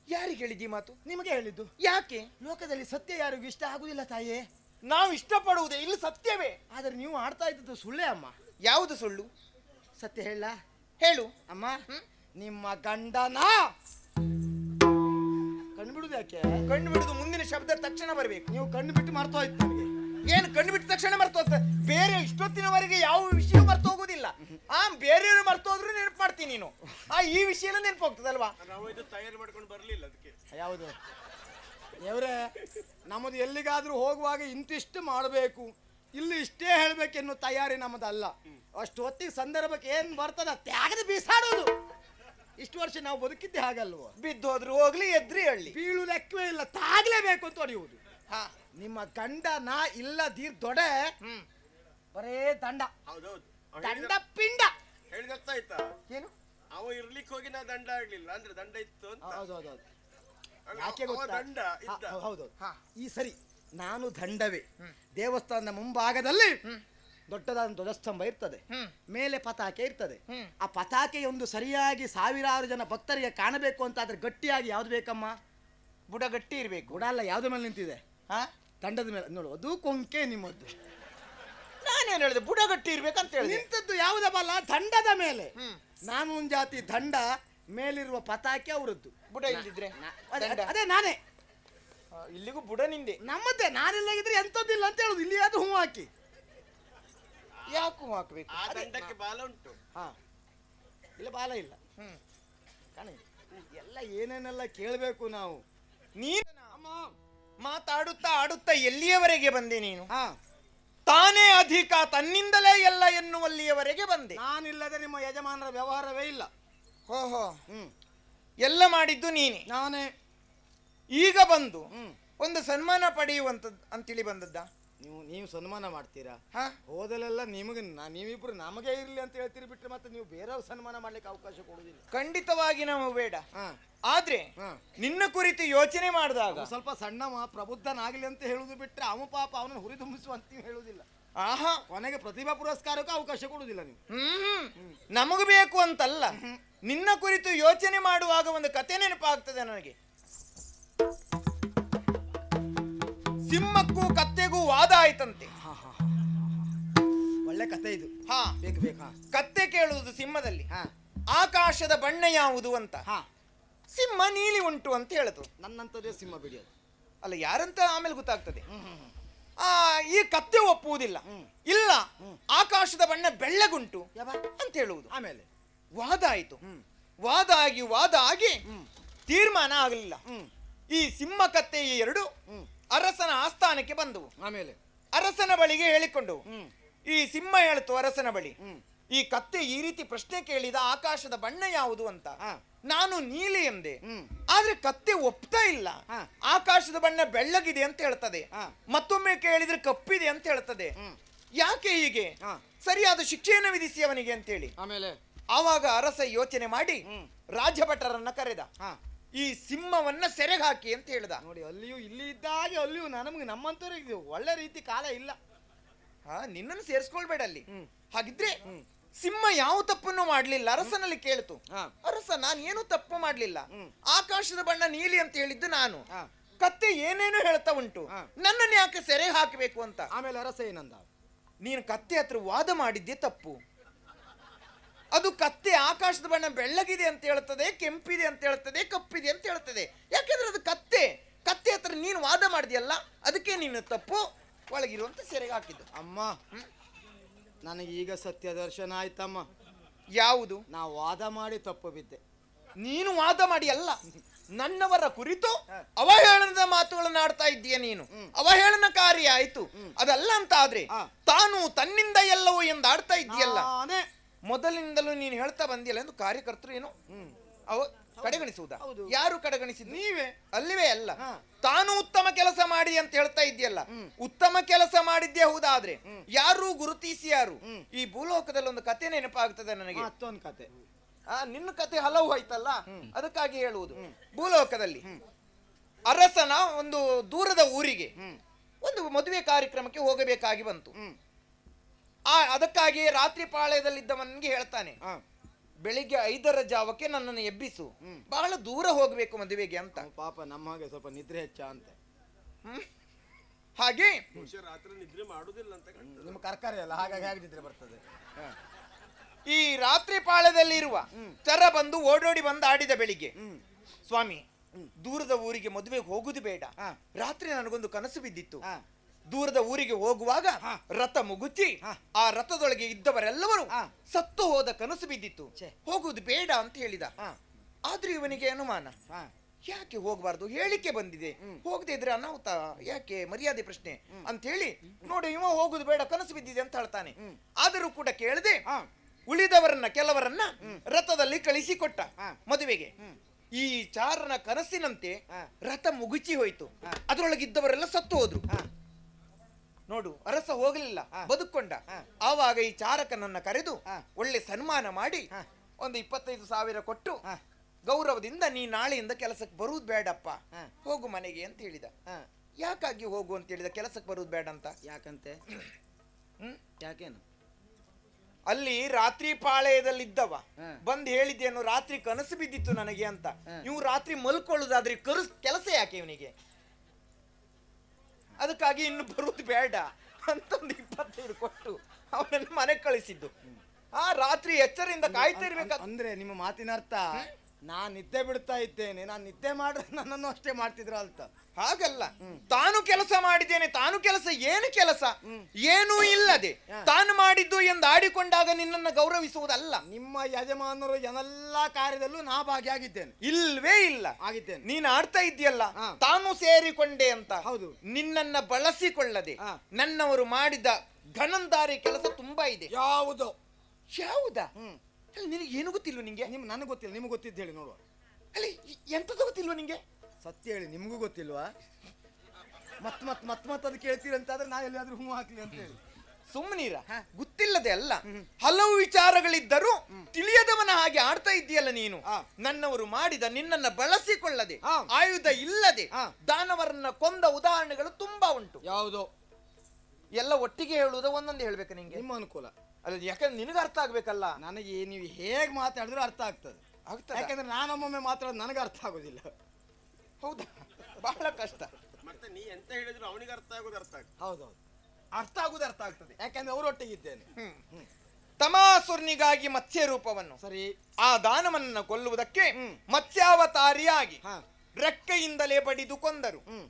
ಯಾರಿಗೆ ಹೇಳಿದ್ದಿ ಮಾತು? ನಿಮಗೆ ಹೇಳಿದ್ದು. ಯಾಕೆ? ಲೋಕದಲ್ಲಿ ಸತ್ಯ ಯಾರಿಗೂ ಇಷ್ಟ ಆಗುದಿಲ್ಲ ತಾಯೇ. ನಾವು ಇಷ್ಟಪಡುವುದೇ ಇಲ್ಲಿ ಸತ್ಯವೇ. ಆದರೆ ನೀವು ಆಡ್ತಾ ಇದ್ದದ್ದು ಸುಳ್ಳೇ ಅಮ್ಮ. ಯಾವುದು ಸುಳ್ಳು? ಸತ್ಯ ಹೇಳ. ಹೇಳು. ಅಮ್ಮ? ನಿಮ್ಮ ಗಂಡನ. ಕಣ್ಣು ಬಿಡುದು ಯಾಕೆ? ಕಣ್ಣು ಬಿಡುದು ಮುಂದಿನ ಶಬ್ದ ತಕ್ಷಣ ಬರಬೇಕು. ನೀವು ಕಣ್ಣು ಬಿಟ್ಟು ಮರ್ತು ಹೋಯ್ತು ನನಗೆ ಏನು ಕಣ್ಣು ಬಿಟ್ಟ ತಕ್ಷಣ ಮರ್ತು ಹೋಗ್ತದೆ ಬೇರೆ ಇಷ್ಟೊತ್ತಿನವರೆಗೆ ಯಾವ ವಿಷಯ ಮರ್ತು ಹೋಗುದಿಲ್ಲ. ಆ ಬೇರೆಯವರು ಮರ್ತು ಹೋದ್ರು ನೆನಪು ಮಾಡ್ತೀನಿ ನೀನು. ಆ ಈ ವಿಷಯನ ನೆನಪು ಹೋಗ್ತದಲ್ವಾ? ನಾವು ಇದು ತಯಾರಿ ಮಾಡ್ಕೊಂಡು ಬರಲಿಲ್ಲ ಅದಕ್ಕೆ. ಯಾವುದು? ದೇವ್ರೆ ನಮ್ಮದು ಎಲ್ಲಿಗಾದರೂ ಹೋಗುವಾಗ ಇಂತಿಷ್ಟು ಮಾಡಬೇಕು. ಇಲ್ಲಿ ಇಷ್ಟೇ ಹೇಳಬೇಕೆನ್ನು ತಯಾರಿ ನಮ್ಮದಲ್ಲ. ಅಷ್ಟು ಹೊತ್ತಿಗೆ ಸಂದರ್ಭಕ್ಕೆ ಏನು ಬರ್ತದ ತ್ಯಾಗದ ಬೀಸಾಡೋದು. ಇಷ್ಟು ವರ್ಷ ನಾವು ಬದುಕಿದ್ದೆ ಹಾಗಲ್ವ? ಬಿದ್ದು ಹೋದ್ರು ಹೋಗ್ಲಿ ಎದ್ರಿ ಹಳ್ಳಿ. ಬೀಳು ಲೆಕ್ಕವೇ ಇಲ್ಲ ತಾಗ್ಲೇಬೇಕು ಅಂತ ಹೊಡೆಯುವುದು ಹಾ. ನಿಮ್ಮ ಗಂಡ ನಾ ಇಲ್ಲ ದೀರ್ ದೊಡೆ. ಬರೇ ದಂಡ. ಹೌದೌದು ದಂಡ ಪಿಂಡ. ಹೇಳಿದ ಅರ್ಥ ಆಯ್ತಾ ಏನು? ಅವ ಇರ್ಲಿಕ್ಕೆ ಹೋಗಿ ನಾ ದಂಡ ಆಗ್ಲಿಲ್ಲ ಅಂದ್ರೆ ದಂಡ ಇತ್ತು ಅಂತ. ಹೌದೌದು ಅಲ್ಲ, ಯಾಕೆ ಗೊತ್ತಾ? ದಂಡ ಇದ್ದ. ಹಾ, ಹೌದು. ಹಾ. ಈ ಸರಿ ನಾನು ದಂಡವೇ. ದೇವಸ್ಥಾನದ ಮುಂಭಾಗದಲ್ಲಿ ದೊಡ್ಡದಾದ ಧ್ವಜಸ್ತಂಭ ಇರ್ತದೆ. ಹ್ಮ್. ಮೇಲೆ ಪತಾಕೆ ಇರ್ತದೆ. ಹ್ಮ್. ಆ ಪತಾಕೆಯೊಂದು ಸರಿಯಾಗಿ ಸಾವಿರಾರು ಜನ ಭಕ್ತರಿಗೆ ಕಾಣಬೇಕು ಅಂತ ಆದ್ರೆ ಗಟ್ಟಿಯಾಗಿ ಯಾವ್ದು ಬೇಕಮ್ಮ? ಬುಡ ಗಟ್ಟಿ ಇರ್ಬೇಕು. ಗುಡ ಅಲ್ಲ ಯಾವ್ದು ಮೇಲೆ ನಿಂತಿದೆ? ಹಾ? ದಂಡದ ಮೇಲೆ. ನೋಡು ಅದು ಕೊಂಕೆ ನಿಮ್ಮದ್ದು. ನಾನೇನು ಹೇಳಿದೆ? ಬುಡ ಗಟ್ಟಿ ಇರ್ಬೇಕಂತ ಹೇಳಿದೆ. ನಿಂತದ್ದು ಯಾವುದ ಬಲ ದಂಡದ ಮೇಲೆ. ನಾನು ಒಂದು ಜಾತಿ ದಂಡ ಮೇಲಿರುವ ಪತಾಕೆ ಅವರದ್ದು. ಬುಡ ಇಲ್ಲಿದ್ರೆ ಅದೇ- ದಂಡ. ಅದೇ ನಾನೇ. ಆ, ಇಲ್ಲಿಗೂ ಬುಡ ನಿಂದೆ. ನಮ್ಮದೇ ನಾನಿಲ್ಲಾಗಿದ್ರೆ ಎಂಥದ್ದಿಲ್ಲ ಅಂತ ಹೇಳುದು. ಇಲ್ಲಿ ಅದು ಹೂ ಹಾಕಿ? ಯಾಕೂ ಹಾಕ್ಬೇಕು? ಆ ದಂಡಕ್ಕೆ ಬಾಲ ಉಂಟು. ಹಾ. ಇಲ್ಲ ಬಾಲ ಇಲ್ಲ. ಹ್ಮ್. ಕಾಣ ಎಲ್ಲ ಏನೇನೆಲ್ಲ ಕೇಳಬೇಕು ನಾವು? ನೀನು ಅಮ್ಮ ಮಾತಾಡುತ್ತಾ ಆಡುತ್ತಾ ಎಲ್ಲಿಯವರೆಗೆ ಬಂದೆ ನೀನು? ಹಾ. ತಾನೇ ಅಧಿಕ ತನ್ನಿಂದಲೇ ಎಲ್ಲ ಎನ್ನುವಲ್ಲಿಯವರೆಗೆ ಬಂದೆ. ನಾನಿಲ್ಲದೆ ನಿಮ್ಮ ಯಜಮಾನರ ವ್ಯವಹಾರವೇ ಇಲ್ಲ. ಓಹೋ. ಹ್ಮ್. ಎಲ್ಲ ಮಾಡಿದ್ದು ನೀನೆ. ನಾನೇ. ಈಗ ಬಂದು ಹ್ಮ್. ಒಂದು ಸನ್ಮಾನ ಪಡೆಯುವಂಥದ್ದು ಅಂತೇಳಿ ಬಂದದ್ದ? ನೀವು ನೀವು ಸನ್ಮಾನ ಮಾಡ್ತೀರಾ? ಹಾ. ಹೋದಲೆಲ್ಲ ನಿಮಗೆ ನಾ- ನೀವಿಬ್ರು ನಮಗೆ ಇರಲಿ ಅಂತ ಹೇಳ್ತೀರಿ ಬಿಟ್ರೆ ಮತ್ತೆ ನೀವು ಬೇರೆಯವ್ರು ಸನ್ಮಾನ ಮಾಡ್ಲಿಕ್ಕೆ ಅವಕಾಶ ಕೊಡುದಿಲ್ಲ ಖಂಡಿತವಾಗಿ ನಾವು ಬೇಡ. ಹಾ. ಆದ್ರೆ ಹಾ. ನಿನ್ನ ಕುರಿತು ಯೋಚನೆ ಮಾಡಿದಾಗ ಸ್ವಲ್ಪ ಸಣ್ಣವ ಪ್ರಬುದ್ಧನಾಗಲಿ ಅಂತ ಹೇಳುದು ಬಿಟ್ರೆ ಅವನು ಪಾಪ ಅವನನ್ನು ಹುರಿದುಂಬಿಸುವ ಅಂತ ನೀವು ಹೇಳುದಿಲ್ಲ ಆಹಾ ಕೊನೆಗೆ ಪ್ರತಿಭಾ ಪುರಸ್ಕಾರಕ್ಕೂ ಅವಕಾಶ ಕೊಡುವುದಿಲ್ಲ ನೀವು. ಹ್ಮ್ ನಮಗೂ ಬೇಕು ಅಂತಲ್ಲ. ನಿನ್ನ ಕುರಿತು ಯೋಚನೆ ಮಾಡುವಾಗ ಒಂದು ಕತೆ ನೆನಪಾಗ್ತದೆ ನನಗೆ. ಸಿಂಹಕ್ಕೂ ಕತ್ತೆಗೂ ವಾದ ಆಯ್ತಂತೆ. ಹಾ ಹಾ ಒಳ್ಳೆ ಕತೆ ಇದು. ಹಾ. ಬೇಕು ಬೇಕು ಹಾ. ಕತ್ತೆ ಕೇಳುವುದು ಸಿಂಹದಲ್ಲಿ. ಹಾ. ಆಕಾಶದ ಬಣ್ಣ ಯಾವುದು ಅಂತ. ಹಾ. ಸಿಂಹ ನೀಲಿ ಉಂಟು ಅಂತ ಹೇಳುದು. ನನ್ನಂತದೇ ಸಿಂಹ ಬಿಡಿಯೋದು ಅಲ್ಲ ಯಾರಂತ ಆಮೇಲೆ ಗೊತ್ತಾಗ್ತದೆ. ಈ ಕತ್ತೆ ಒಪ್ಪುವುದಿಲ್ಲ. ಇಲ್ಲ ಆಕಾಶದ ಬಣ್ಣ ಬೆಳ್ಳಗುಂಟು? ಅಂತ ಹೇಳುವುದು. ಆಮೇಲೆ? ವಾದ ಆಯಿತು. ವಾದ ಆಗಿ ವಾದ ಆಗಿ ತೀರ್ಮಾನ ಆಗಲಿಲ್ಲ. ಈ ಸಿಂಹ ಕತ್ತೆ ಈ ಎರಡು ಅರಸನ ಆಸ್ಥಾನಕ್ಕೆ ಬಂದವು. ಆಮೇಲೆ? ಅರಸನ ಬಳಿಗೆ ಹೇಳಿಕೊಂಡವು ಈ ಸಿಂಹ ಹೇಳ್ತು ಅರಸನ ಬಳಿ. ಈ ಕತ್ತೆ ಈ ರೀತಿ ಪ್ರಶ್ನೆ ಕೇಳಿದ ಆಕಾಶದ ಬಣ್ಣ ಯಾವುದು ಅಂತ. ನಾನು ನೀಲಿ ಎಂದೆ. ಆದ್ರೆ ಕತ್ತೆ ಒಪ್ತಾ ಇಲ್ಲ. ಆಕಾಶದ ಬಣ್ಣ ಬೆಳ್ಳಗಿದೆ ಅಂತ ಹೇಳ್ತದೆ. ಮತ್ತೊಮ್ಮೆ ಕೇಳಿದ್ರೆ ಕಪ್ಪಿದೆ ಅಂತ ಹೇಳ್ತದೆ. ಯಾಕೆ ಹೀಗೆ. ಸರಿಯಾದ ಶಿಕ್ಷೆಯನ್ನು ವಿಧಿಸಿ ಅವನಿಗೆ ಅಂತೇಳಿ. ಆಮೇಲೆ? ಆವಾಗ ಅರಸ ಯೋಚನೆ ಮಾಡಿ. ರಾಜಭಟರನ್ನ ಕರೆದ. ಈ ಸಿಂಹವನ್ನ ಸೆರೆಗೆ ಹಾಕಿ ಅಂತ ಹೇಳಿದ. ನೋಡಿ ಅಲ್ಲಿಯೂ ಇಲ್ಲಿ ಇದ್ದ ಹಾಗೆ ಅಲ್ಲಿಯೂ ನಮಗೆ ನಮ್ಮಂತವ್ರಿಗೆ ಒಳ್ಳೆ ರೀತಿ ಕಾಲ ಇಲ್ಲ. ಹಾ ನಿನ್ನನ್ನು ಸೇರಿಸ್ಕೊಳ್ಬೇಡ ಅಲ್ಲಿ. ಹಾಗಿದ್ರೆ. ಸಿಂಹ ಯಾವ ತಪ್ಪನ್ನು ಮಾಡಲಿಲ್ಲ? ಅರಸನಲ್ಲಿ ಕೇಳ್ತು. ಅರಸ ನಾನು ಏನು ತಪ್ಪು ಮಾಡಲಿಲ್ಲ. ಆಕಾಶದ ಬಣ್ಣ ನೀಲಿ ಅಂತ ಹೇಳಿದ್ದು ನಾನು. ಕತ್ತೆ ಏನೇನು ಹೇಳ್ತಾ ಉಂಟು. ನನ್ನನ್ನು ಯಾಕೆ ಸೆರೆ ಹಾಕಬೇಕು ಅಂತ? ಆಮೇಲೆ ಅರಸ ಏನಂದ? ನೀನು ಕತ್ತೆ ಹತ್ರ ವಾದ ಮಾಡಿದ್ದೆ ತಪ್ಪು. ಅದು ಕತ್ತೆ ಆಕಾಶದ ಬಣ್ಣ ಬೆಳ್ಳಗಿದೆ ಅಂತ ಹೇಳ್ತದೆ ಕೆಂಪಿದೆ ಅಂತ ಹೇಳ್ತದೆ ಕಪ್ಪಿದೆ ಅಂತ ಹೇಳ್ತದೆ. ಯಾಕೆಂದ್ರೆ ಅದು ಕತ್ತೆ. ಕತ್ತೆ ಹತ್ರ ನೀನು ವಾದ ಮಾಡಿದ್ಯಲ್ಲ ಅದಕ್ಕೆ ನೀನು ತಪ್ಪು. ಒಳಗಿರುವಂತ ಸೆರೆಗೆ ಹಾಕಿದ್ದು. ಅಮ್ಮ ನನಗೆ ಈಗ ಸತ್ಯ ದರ್ಶನ ಆಯ್ತಮ್ಮ. ಯಾವುದು? ನಾ ವಾದ ಮಾಡಿ ತಪ್ಪು ಬಿದ್ದೆ. ನೀನು ವಾದ ಮಾಡಿ ಅಲ್ಲ. ನನ್ನವರ ಕುರಿತು ಅವಹೇಳನದ ಮಾತುಗಳನ್ನು ಆಡ್ತಾ ಇದ್ದೀಯ ನೀನು. ಅವಹೇಳನಕಾರಿ ಆಯ್ತು. ಅದಲ್ಲ ಅಂತ ಆದ್ರೆ. ತಾನು ತನ್ನಿಂದ ಎಲ್ಲವೋ ಎಂದು ಆಡ್ತಾ ಇದ್ದೀಯಲ್ಲ. ಮೊದಲಿಂದಲೂ ಮೊದಲಿನಿಂದಲೂ ನೀನು ಹೇಳ್ತಾ ಬಂದಿಲ್ಲ ಎಂದು ಕಾರ್ಯಕರ್ತರು ಏನು? ಅವ ಕಡೆಗಣಿಸುವುದಾ. ಯಾರು ಕಡೆಗಣಿಸಿದ ನೀವೇ. ಅಲ್ಲಿವೇ ಅಲ್ಲ. ತಾನು ಉತ್ತಮ ಕೆಲಸ ಮಾಡಿ ಅಂತ ಹೇಳ್ತಾ ಇದೆಯಲ್ಲ ಉತ್ತಮ ಕೆಲಸ ಮಾಡಿದ್ದೇ ಹೌದಾದ್ರೆ ಯಾರು ಗುರುತಿಸಿ ಯಾರು ಈ ಭೂಲೋಕದಲ್ಲಿ ಒಂದು ಕತೆ ನೆನಪಾಗ್ತದೆ ನನಗೆ. ಮತ್ತೊಂದು ಕತೆ. ಆ ನಿನ್ನ ಕತೆ ಹಲವು ಆಯ್ತಲ್ಲ? ಅದಕ್ಕಾಗಿ ಹೇಳುವುದು. ಭೂಲೋಕದಲ್ಲಿ ಅರಸನ ಒಂದು ದೂರದ ಊರಿಗೆ ಒಂದು ಮದುವೆ ಕಾರ್ಯಕ್ರಮಕ್ಕೆ ಹೋಗಬೇಕಾಗಿ ಬಂತು. ಆ ಅದಕ್ಕಾಗಿ ರಾತ್ರಿ ಪಾಳ್ಯದಲ್ಲಿದ್ದವನಿಗೆ ಹೇಳ್ತಾನೆ. ಬೆಳಿಗ್ಗೆ ಐದರ ಜಾವಕ್ಕೆ ನನ್ನನ್ನು ಎಬ್ಬಿಸು. ಬಹಳ ದೂರ ಹೋಗಬೇಕು ಮದುವೆಗೆ ಅಂತ ಪಾಪ ನಮ್ಮ ಹಾಗೆ ಸ್ವಲ್ಪ ನಿದ್ರೆ ಹೆಚ್ಚ ಅಂತ. ಹಾಗೆ ರಾತ್ರಿ ನಿದ್ರೆ ಮಾಡುದಿಲ್ಲ ಅಂತ ನಿಮ್ಮ ಕರ್ಕಾರಿ ಅಲ್ಲ ಹಾಗಾಗಿ ಹಾಗೆ ನಿದ್ರೆ ಬರ್ತದೆ ಹಾ. ಈ ರಾತ್ರಿ ಪಾಳ್ಯದಲ್ಲಿ ಇರುವ ಹ್ಮ್. ಚರ ಬಂದು ಓಡೋಡಿ ಬಂದು ಆಡಿದ ಬೆಳಿಗ್ಗೆ ಹ್ಮ್ ಸ್ವಾಮಿ ದೂರದ ಊರಿಗೆ ಮದುವೆಗೆ ಹೋಗುದು ಬೇಡ ಹಾ. ರಾತ್ರಿ ನನಗೊಂದು ಕನಸು ಬಿದ್ದಿತ್ತು ಹಾ. ದೂರದ ಊರಿಗೆ ಹೋಗುವಾಗ. ರಥ ಮುಗುಚಿ. ಆ ರಥದೊಳಗೆ ಇದ್ದವರೆಲ್ಲವರು. ಸತ್ತು ಹೋದ ಕನಸು ಬಿದ್ದಿತ್ತು ಹೋಗುವುದು ಹೋಗುದು ಬೇಡ ಅಂತ ಹೇಳಿದ ಆದ್ರೂ ಇವನಿಗೆ ಅನುಮಾನ ಯಾಕೆ ಹೋಗಬಾರ್ದು ಹೇಳಿಕೆ ಬಂದಿದೆ. ಹೋಗದೆ ಇದ್ರೆ ಅನಾಹುತ ಯಾಕೆ ಮರ್ಯಾದೆ ಪ್ರಶ್ನೆ ಅಂತ ಹೇಳಿ ನೋಡಿ ಇವ ಹೋಗುದು ಬೇಡ ಕನಸು ಬಿದ್ದಿದೆ ಅಂತ ಹೇಳ್ತಾನೆ ಆದರೂ ಕೂಡ ಕೇಳದೆ. ಉಳಿದವರನ್ನ ಕೆಲವರನ್ನ ರಥದಲ್ಲಿ ಕಳಿಸಿಕೊಟ್ಟ. ಮದುವೆಗೆ ಈ ಚಾರನ ಕನಸಿನಂತೆ. ರಥ ಮುಗುಚಿ ಹೋಯ್ತು. ಅದರೊಳಗಿದ್ದವರೆಲ್ಲ ಸತ್ತು ಹೋದ್ರು. ನೋಡು ಅರಸ ಹೋಗಲಿಲ್ಲ. ಬದುಕೊಂಡ. ಆವಾಗ ಈ ಚಾರಕನನ್ನ ಕರೆದು. ಒಳ್ಳೆ ಸನ್ಮಾನ ಮಾಡಿ. ಒಂದು ಇಪ್ಪತ್ತೈದು ಸಾವಿರ ಕೊಟ್ಟು. ಗೌರವದಿಂದ ನೀ ನಾಳೆಯಿಂದ ಕೆಲಸಕ್ಕೆ ಬರುವುದು ಬೇಡಪ್ಪ. ಹೋಗು ಮನೆಗೆ ಅಂತ ಹೇಳಿದ. ಯಾಕಾಗಿ ಹೋಗು ಅಂತ ಹೇಳಿದ ಕೆಲಸಕ್ಕೆ ಬರುವುದು ಬೇಡ ಅಂತ ಯಾಕಂತೆ ಹ್ಮ್? ಯಾಕೇನು ಅಲ್ಲಿ ರಾತ್ರಿ ಪಾಳೆಯದಲ್ಲಿದ್ದವ ಬಂದು ಹೇಳಿದ್ದೇನು ರಾತ್ರಿ ಕನಸು ಬಿದ್ದಿತ್ತು ನನಗೆ ಅಂತ ನೀವು ಇವು ರಾತ್ರಿ ಮಲ್ಕೊಳ್ಳೋದಾದ್ರೆ ಕರ್ಸ್ ಕೆಲಸ ಯಾಕೆ ಇವನಿಗೆ ಅದಕ್ಕಾಗಿ ಇನ್ನು ಬರುವುದು ಬೇಡ ಅಂತ ಒಂದು ಇಪ್ಪತ್ತೈದು ಕೊಟ್ಟು ಅವನನ್ನು ಮನೆ ಕಳಿಸಿದ್ದು. ಆ ರಾತ್ರಿ ಎಚ್ಚರಿಂದ ಕಾಯ್ತಾ ಇರ್ಬೇಕು ಅಂದ್ರೆ ನಿಮ್ಮ ಮಾತಿನ ಅರ್ಥ ನಾನ್ ನಿದ್ದೆ ಬಿಡ್ತಾ ಇದ್ದೇನೆ ನಾನ್ ನಿದ್ದೆ ಮಾಡಿದ್ರೆ ನನ್ನನ್ನು ಅಷ್ಟೇ ಮಾಡ್ತಿದ್ರ ಅಂತ. ಹಾಗಲ್ಲ. ತಾನು ಕೆಲಸ ಮಾಡಿದ್ದೇನೆ ತಾನು ಕೆಲಸ ಏನು ಕೆಲಸ? ಏನೂ ಇಲ್ಲದೆ ತಾನು ಮಾಡಿದ್ದು ಎಂದು ಆಡಿಕೊಂಡಾಗ ನಿನ್ನನ್ನು ಗೌರವಿಸುವುದಲ್ಲ. ನಿಮ್ಮ ಯಜಮಾನರು ಎಲ್ಲಾ ಕಾರ್ಯದಲ್ಲೂ ನಾ ಭಾಗಿಯಾಗಿದ್ದೇನೆ. ಇಲ್ವೇ ಇಲ್ಲ. ಆಗಿದ್ದೇನೆ. ನೀನ್ ಆಡ್ತಾ ಇದ್ದೀಯಲ್ಲ ತಾನು ಸೇರಿಕೊಂಡೆ ಅಂತ. ಹೌದು. ನಿನ್ನನ್ನ ಬಳಸಿಕೊಳ್ಳದೆ. ನನ್ನವರು ಮಾಡಿದ ಘನಂದಾರಿ ಕೆಲಸ ತುಂಬಾ ಇದೆ. ಯಾವುದು? ಯಾವುದಾ? ಅಲ್ಲ, ನಿನಗೆ ಏನು ಗೊತ್ತಿಲ್ವ ನಿಂಗೆ? ನಿಮ್ ನನಗೆ ಗೊತ್ತಿಲ್ಲ ನಿಮ್ಗೆ ಗೊತ್ತಿದ್ದು ಹೇಳಿ ನೋಡುವ. ಅಲ್ಲಿ ಎಂತದ್ದು ಗೊತ್ತಿಲ್ವ ನಿಂಗೆ? ಸತ್ಯ ಹೇಳಿ ನಿಮಗೂ ಗೊತ್ತಿಲ್ವಾ? ಮತ್ ಮತ್ ಮತ್ ಮತ್ ಅದು ಕೇಳ್ತೀರಂತಾದ್ರೆ ನಾ ಎಲ್ಲಾದ್ರೂ ಹೂ ಹಾಕ್ಲಿ ಅಂತ ಹೇಳಿ. ಸುಮ್ಮನೀರ ಗೊತ್ತಿಲ್ಲದೆ ಅಲ್ಲ. ಹಲವು ವಿಚಾರಗಳಿದ್ದರೂ ತಿಳಿಯದವನ ಹಾಗೆ ಆಡ್ತಾ ಇದ್ದೀಯಲ್ಲ ನೀನು. ನನ್ನವರು ಮಾಡಿದ ನಿನ್ನನ್ನ ಬಳಸಿಕೊಳ್ಳದೆ. ಆಯುಧ ಇಲ್ಲದೆ. ದಾನವರನ್ನ ಕೊಂದ ಉದಾಹರಣೆಗಳು ತುಂಬಾ ಉಂಟು. ಯಾವುದೋ? ಎಲ್ಲ ಒಟ್ಟಿಗೆ ಹೇಳುವುದ ಒಂದೊಂದು ಹೇಳ್ಬೇಕು ನಿಂಗೆ. ನಿಮ್ಮ ಅನುಕೂಲ. ಅಲ್ಲ ಯಾಕಂದ್ರೆ ನಿನಗೆ ಅರ್ಥ ಆಗ್ಬೇಕಲ್ಲ. ನನಗೆ ನೀವು ಹೇಗೆ ಮಾತಾಡಿದ್ರು ಅರ್ಥ ಆಗ್ತದೆ. ಆಗ್ತದೆ? ಯಾಕಂದ್ರೆ ನಾನೊಮ್ಮೊಮ್ಮೆ ಮಾತಾಡೋದು ನನಗೆ ಅರ್ಥ ಆಗೋದಿಲ್ಲ. ಹೌದಾ? ಬಹಳ ಕಷ್ಟ. ಮತ್ತೆ ನೀ ಎಂತ ಹೇಳಿದ್ರು ಅವನಿಗೆ ಅರ್ಥ ಆಗೋದು ಅರ್ಥ ಆಗ್ತದೆ. ಹೌದೌದು. ಅರ್ಥ ಆಗುದು ಅರ್ಥ ಆಗ್ತದೆ. ಯಾಕಂದ್ರೆ ಅವರೊಟ್ಟಿಗಿದ್ದೇನೆ. ತಮಾಸುರ್ನಿಗಾಗಿ ಮತ್ಸ್ಯ ರೂಪವನ್ನು ಸರಿ. ಆ ದಾನವನ್ನ ಕೊಲ್ಲುವುದಕ್ಕೆ. ಮತ್ಸ್ಯಾವತಾರಿಯಾಗಿ ಹಾ. ರೆಕ್ಕೆಯಿಂದಲೇ ಬಡಿದು ಕೊಂದರು. ಹ್ಮ್.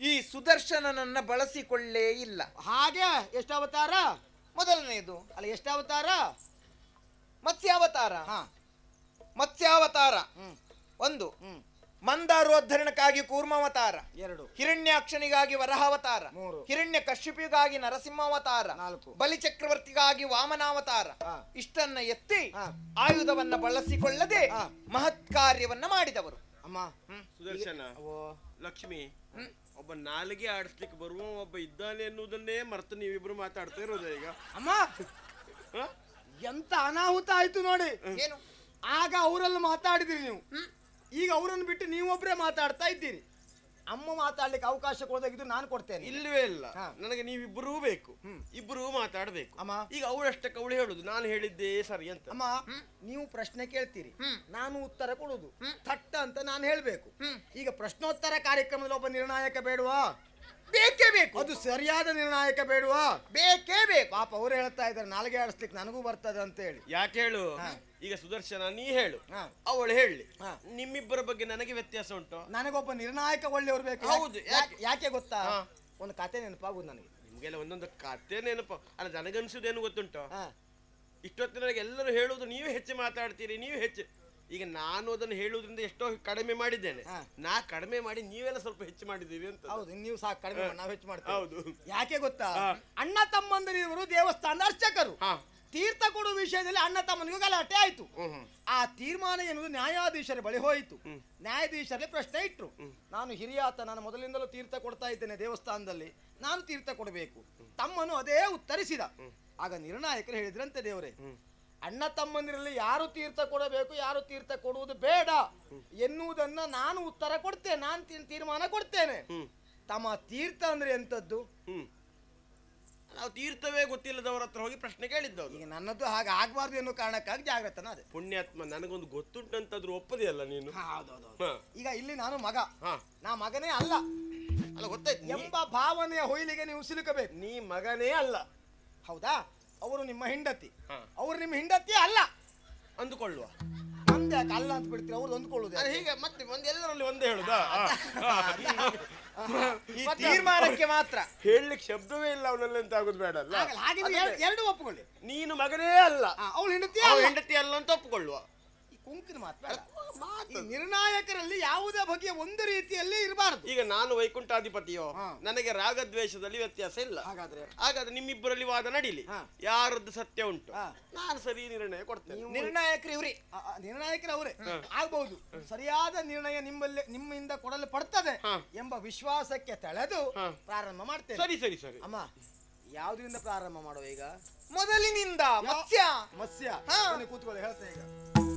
ಈ ಸುದರ್ಶನನನ್ನ ಬಳಸಿಕೊಳ್ಳೇ ಇಲ್ಲ. ಹಾಗೆ ಎಷ್ಟು ಅವತಾರ ಮೊದಲನೆಯದು. ಅಲ್ಲ ಎಷ್ಟು ಅವತಾರ ಮತ್ಸ್ಯಾವತಾರ. ಹಾ. ಮತ್ಸ್ಯಾವತಾರ. ಹ್ಮ್. ಒಂದು. ಮಂದಾರೋದ್ಧರಣಕ್ಕಾಗಿ ಕೂರ್ಮಾವತಾರ. ಎರಡು. ಹಿರಣ್ಯಾಕ್ಷನಿಗಾಗಿ ವರಹಾವತಾರ. ಮೂರು. ಹಿರಣ್ಯ ಕಶ್ಯಪಿಗಾಗಿ ನರಸಿಂಹಾವತಾರ. ನಾಲ್ಕು. ಬಲಿಚಕ್ರವರ್ತಿಗಾಗಿ ವಾಮನಾವತಾರ. ಇಷ್ಟನ್ನ ಎತ್ತಿ. ಆಯುಧವನ್ನ ಬಳಸಿಕೊಳ್ಳದೆ. ಮಹತ್ ಕಾರ್ಯವನ್ನ ಮಾಡಿದವರು. ಅಮ್ಮ ಸುದರ್ಶನ. ಓ ಲಕ್ಷ್ಮಿ ಒಬ್ಬ ನಾಲಿಗೆ ಆಡಿಸ್ಲಿಕ್ಕೆ ಬರುವ ಒಬ್ಬ ಇದ್ದಾನೆ ಅನ್ನೋದನ್ನೇ ಮರ್ತು ನೀವಿಬ್ರು ಮಾತಾಡ್ತಾ ಇರೋದ ಈಗ. ಅಮ್ಮ? ಎಂತ ಅನಾಹುತ ಆಯ್ತು ನೋಡಿ. ಏನು ಆಗ ಅವರಲ್ಲಿ ಮಾತಾಡಿದಿರಿ ನೀವು. ಈಗ ಅವರನ್ನು ಬಿಟ್ಟು ನೀವೊಬ್ಬರೇ ಮಾತಾಡ್ತಾ ಇದ್ದೀರಿ. ಅಮ್ಮ ಮಾತಾಡ್ಲಿಕ್ಕೆ ಅವಕಾಶ ಕೊಡೋದಾಗಿದ್ದು ನಾನು ಕೊಡ್ತೇನೆ. ಇಲ್ವೇ ಇಲ್ಲ. ಹಾ. ನನಗೆ ನೀವಿಬ್ಬರೂ ಬೇಕು. ಇಬ್ಬರೂ ಮಾತಾಡ್ಬೇಕು. ಅಮ್ಮ. ಈಗ ಅವಳಷ್ಟಕ್ಕೆ ಅವಳು ಹೇಳುದು. ನಾನು ಹೇಳಿದ್ದೆ ಸರಿ ಅಂತ. ಅಮ್ಮ ನೀವು ಪ್ರಶ್ನೆ ಕೇಳ್ತೀರಿ. ನಾನು ಉತ್ತರ ಕೊಡುದು. ಥಟ್ಟ ಅಂತ ನಾನು ಹೇಳ್ಬೇಕು. ಈಗ ಪ್ರಶ್ನೋತ್ತರ ಕಾರ್ಯಕ್ರಮದಲ್ಲಿ ಒಬ್ಬ ನಿರ್ಣಾಯಕ ಬೇಡವಾ? ಬೇಕೇ ಬೇಕು. ಅದು ಸರಿಯಾದ ನಿರ್ಣಾಯಕ ಬೇಡುವ. ಬೇಕೇ ಬೇಕು. ಪಾಪ ಅವ್ರು ಹೇಳ್ತಾ ಇದ್ದಾರೆ ನಾಲ್ಗೆ ಆಡಿಸ್ಲಿಕ್ಕೆ ನನಗೂ ಬರ್ತದೆ ಅಂತ ಹೇಳಿ. ಯಾಕೆ ಹೇಳು? ಈಗ ಸುದರ್ಶನ ನೀ ಹೇಳು. ಹಾ. ಅವಳು ಹೇಳಿ. ಹಾ. ನಿಮ್ಮಿಬ್ಬರ ಬಗ್ಗೆ ನನಗೆ ವ್ಯತ್ಯಾಸ ಉಂಟು. ನನಗೊಬ್ಬ ನಿರ್ಣಾಯಕ ಒಳ್ಳೆಯವರು ಬೇಕು ಹೌದು, ಯಾಕೆ- ಯಾಕೆ- ಯಾಕೆ ಗೊತ್ತಾ? ಹಾ. ಒಂದು ಕತೆ ನೆನಪಾಗುದು ನನಗೆ. ನಿಮ್ಗೆಲ್ಲ ಒಂದೊಂದು ಕತೆ ನೆನಪು. ಅಲ್ಲ ನನಗನ್ಸುದೇನು ಗೊತ್ತುಂಟು? ಹಾ. ಇಷ್ಟೊತ್ತಿನವರೆಗೆ ಎಲ್ಲರೂ ಹೇಳುವುದು ನೀವು ಹೆಚ್ಚು ಮಾತಾಡ್ತೀರಿ ನೀವು ಹೆಚ್ಚು ಈಗ ನಾನು ಅದನ್ನು ಹೇಳುವುದರಿಂದ ಎಷ್ಟೋ ಕಡಿಮೆ ಮಾಡಿದ್ದೇನೆ. ಹಾ. ನಾ ಕಡಿಮೆ ಮಾಡಿ ನೀವೆಲ್ಲ ಸ್ವಲ್ಪ ಹೆಚ್ಚು ಮಾಡಿದ್ದೀವಿ ಅಂತ ಹೌದು ನೀವು ಸಾಕು ಕಡಿಮೆ ಮಾಡಿ, ನಾವು ಹೆಚ್ಚು ಮಾಡ್ತೇವೆ. ಹೌದು. ಯಾಕೆ ಗೊತ್ತಾ? ಹಾ. ಅಣ್ಣ ತಮ್ಮಂದಿರಿವರು ದೇವಸ್ಥಾನದ ಅರ್ಚಕರು. ಹಾ. ತೀರ್ಥ ಕೊಡುವ ವಿಷಯದಲ್ಲಿ ಅಣ್ಣ ತಮ್ಮನಿಗೂ ಗಲಾಟೆ ಆಯ್ತು. ಹ್ಮ್ ಹ್ಮ್. ಆ ತೀರ್ಮಾನ ಎನ್ನುವುದು ನ್ಯಾಯಾಧೀಶರ ಬಳಿ ಹೋಯಿತು. ನ್ಯಾಯಾಧೀಶರಲ್ಲಿ ಪ್ರಶ್ನೆ ಇಟ್ರು. ನಾನು ಹಿರಿಯಾತ ನಾನು ಮೊದಲಿಂದಲೂ ತೀರ್ಥ ಕೊಡ್ತಾ ಇದ್ದೇನೆ ದೇವಸ್ಥಾನದಲ್ಲಿ. ನಾನು ತೀರ್ಥ ಕೊಡಬೇಕು. ತಮ್ಮನು ಅದೇ ಉತ್ತರಿಸಿದ. ಆಗ ನಿರ್ಣಾಯಕರು ಹೇಳಿದ್ರಂತೆ ದೇವರೇ ಅಣ್ಣ ತಮ್ಮಂದಿರಲ್ಲಿ ಯಾರು ತೀರ್ಥ ಕೊಡಬೇಕು ಯಾರು ತೀರ್ಥ ಕೊಡುವುದು ಬೇಡ ಎನ್ನುವುದನ್ನ ನಾನು ಉತ್ತರ ಕೊಡ್ತೇನೆ ನಾನು ತೀರ್ಮಾನ ಕೊಡ್ತೇನೆ. ತಮ್ಮ ತೀರ್ಥ ಅಂದ್ರೆ ಎಂತದ್ದು ನಾವು ತೀರ್ಥವೇ ಗೊತ್ತಿಲ್ಲದವರ ಹತ್ರ ಹೋಗಿ ಪ್ರಶ್ನೆ ಕೇಳಿದ್ದವ್ರು. ಈಗ ನನ್ನದು ಹಾಗೆ ಆಗಬಾರ್ದು ಎನ್ನುವ ಕಾರಣಕ್ಕಾಗಿ ಜಾಗ್ರತನ ಅದೇ. ಪುಣ್ಯಾತ್ಮ ನನಗೊಂದು ಗೊತ್ತುಂಟಂತಾದ್ರೂ ಒಪ್ಪದೆಯಲ್ಲ ನೀನು? ಹಾ. ಈಗ ಇಲ್ಲಿ ನಾನು ಮಗ. ನಾ ಮಗನೇ ಅಲ್ಲ. ಅಲ್ಲ ಗೊತ್ತಾಯ್ತು. ಎಂಬ ಭಾವನೆಯ ಹೊಯ್ಲಿಗೆ ನೀವು ಸಿಲುಕಬೇಕು. ನೀ ಮಗನೇ ಅಲ್ಲ. ಹೌದಾ? ಅವರು ನಿಮ್ಮ ಹೆಂಡತಿ. ಹಾ. ಅವರು ನಿಮ್ಮ ಹೆಂಡತಿ ಅಲ್ಲ. ಅಂದುಕೊಳ್ಳುವ. ನಮ್ದು ಯಾಕೆ ಅಲ್ಲ ಅಂತ ಬಿಡ್ತೀರಿ? ಅವ್ರು ಅಂದ್ಕೊಳ್ಳುದು ಅಲ್ಲ ಹೀಗೆ ಮತ್ತೆ ಒಂದು ಎಲ್ಲರಲ್ಲಿ ಒಂದೇ ಹೇಳುದಾ? ಆ, ಆ. ಈ ತೀರ್ಮಾನಕ್ಕೆ ಮಾತ್ರ. ಹೇಳಲಿಕ್ಕೆ ಶಬ್ದವೇ ಇಲ್ಲ ಅವನಲ್ಲಿ ಅಂತ ಆಗುದು ಬೇಡ ಅಲ್ಲ? ಎರಡು ಒಪ್ಪಿಕೊಳ್ಳಿ ನೀನು ಮಗನೇ ಅಲ್ಲ. ಅವಳು ಹೆಂಡತಿ ಅಲ್ಲ. ಹೆಂಡತಿ ಅಲ್ಲ ಅಂತ ಒಪ್ಪಿಕೊಳ್ಳುವ ಕುಂಕಿನ ಮಾತು. ಬೇಡ. ನಿರ್ಣಾಯಕರಲ್ಲಿ ಯಾವುದೇ ಬಗೆಯ ಒಂದು ರೀತಿಯಲ್ಲಿ ಇರಬಾರದು. ಈಗ ನಾನು ವೈಕುಂಠಾಧಿಪತಿಯೋ ಹಾ. ನನಗೆ ರಾಗದ್ವೇಷದಲ್ಲಿ ವ್ಯತ್ಯಾಸ ಇಲ್ಲ. ಹಾಗಾದ್ರೆ? ಹಾಗಾದ್ರೆ ನಿಮ್ಮಿಬ್ಬರಲ್ಲಿ ವಾದ ನಡೀಲಿ. ಹಾ. ಯಾರದ್ದು ಸತ್ಯ ಉಂಟು? ಹಾ. ನಾನು ಸರಿ ನಿರ್ಣಯ ಕೊಡ್ತೇನೆ. ನಿರ್ಣಾಯಕರು ಇವ್ರಿ. ನಿರ್ಣಾಯಕರು ಅವರೇ. ಆಗ್ಬಹುದು. ಸರಿಯಾದ ನಿರ್ಣಯ ನಿಮ್ಮಲ್ಲಿ ನಿಮ್ಮಿಂದ ಕೊಡಲು ಪಡ್ತದೆ ಹಾ. ಎಂಬ ವಿಶ್ವಾಸಕ್ಕೆ ತಳೆದು ಹಾ. ಪ್ರಾರಂಭ ಮಾಡ್ತೇನೆ. ಸರಿ ಸರಿ ಸರಿ. ಅಮ್ಮ ಯಾವುದರಿಂದ ಪ್ರಾರಂಭ ಮಾಡುವ ಈಗ? ಮೊದಲಿನಿಂದ ಮತ್ಸ್ಯ. ಮತ್ಸ್ಯ. ಕೂತ್ಕೊಳ್ಳಿ ಹೇಳ್ತೇನೆ ಈಗ.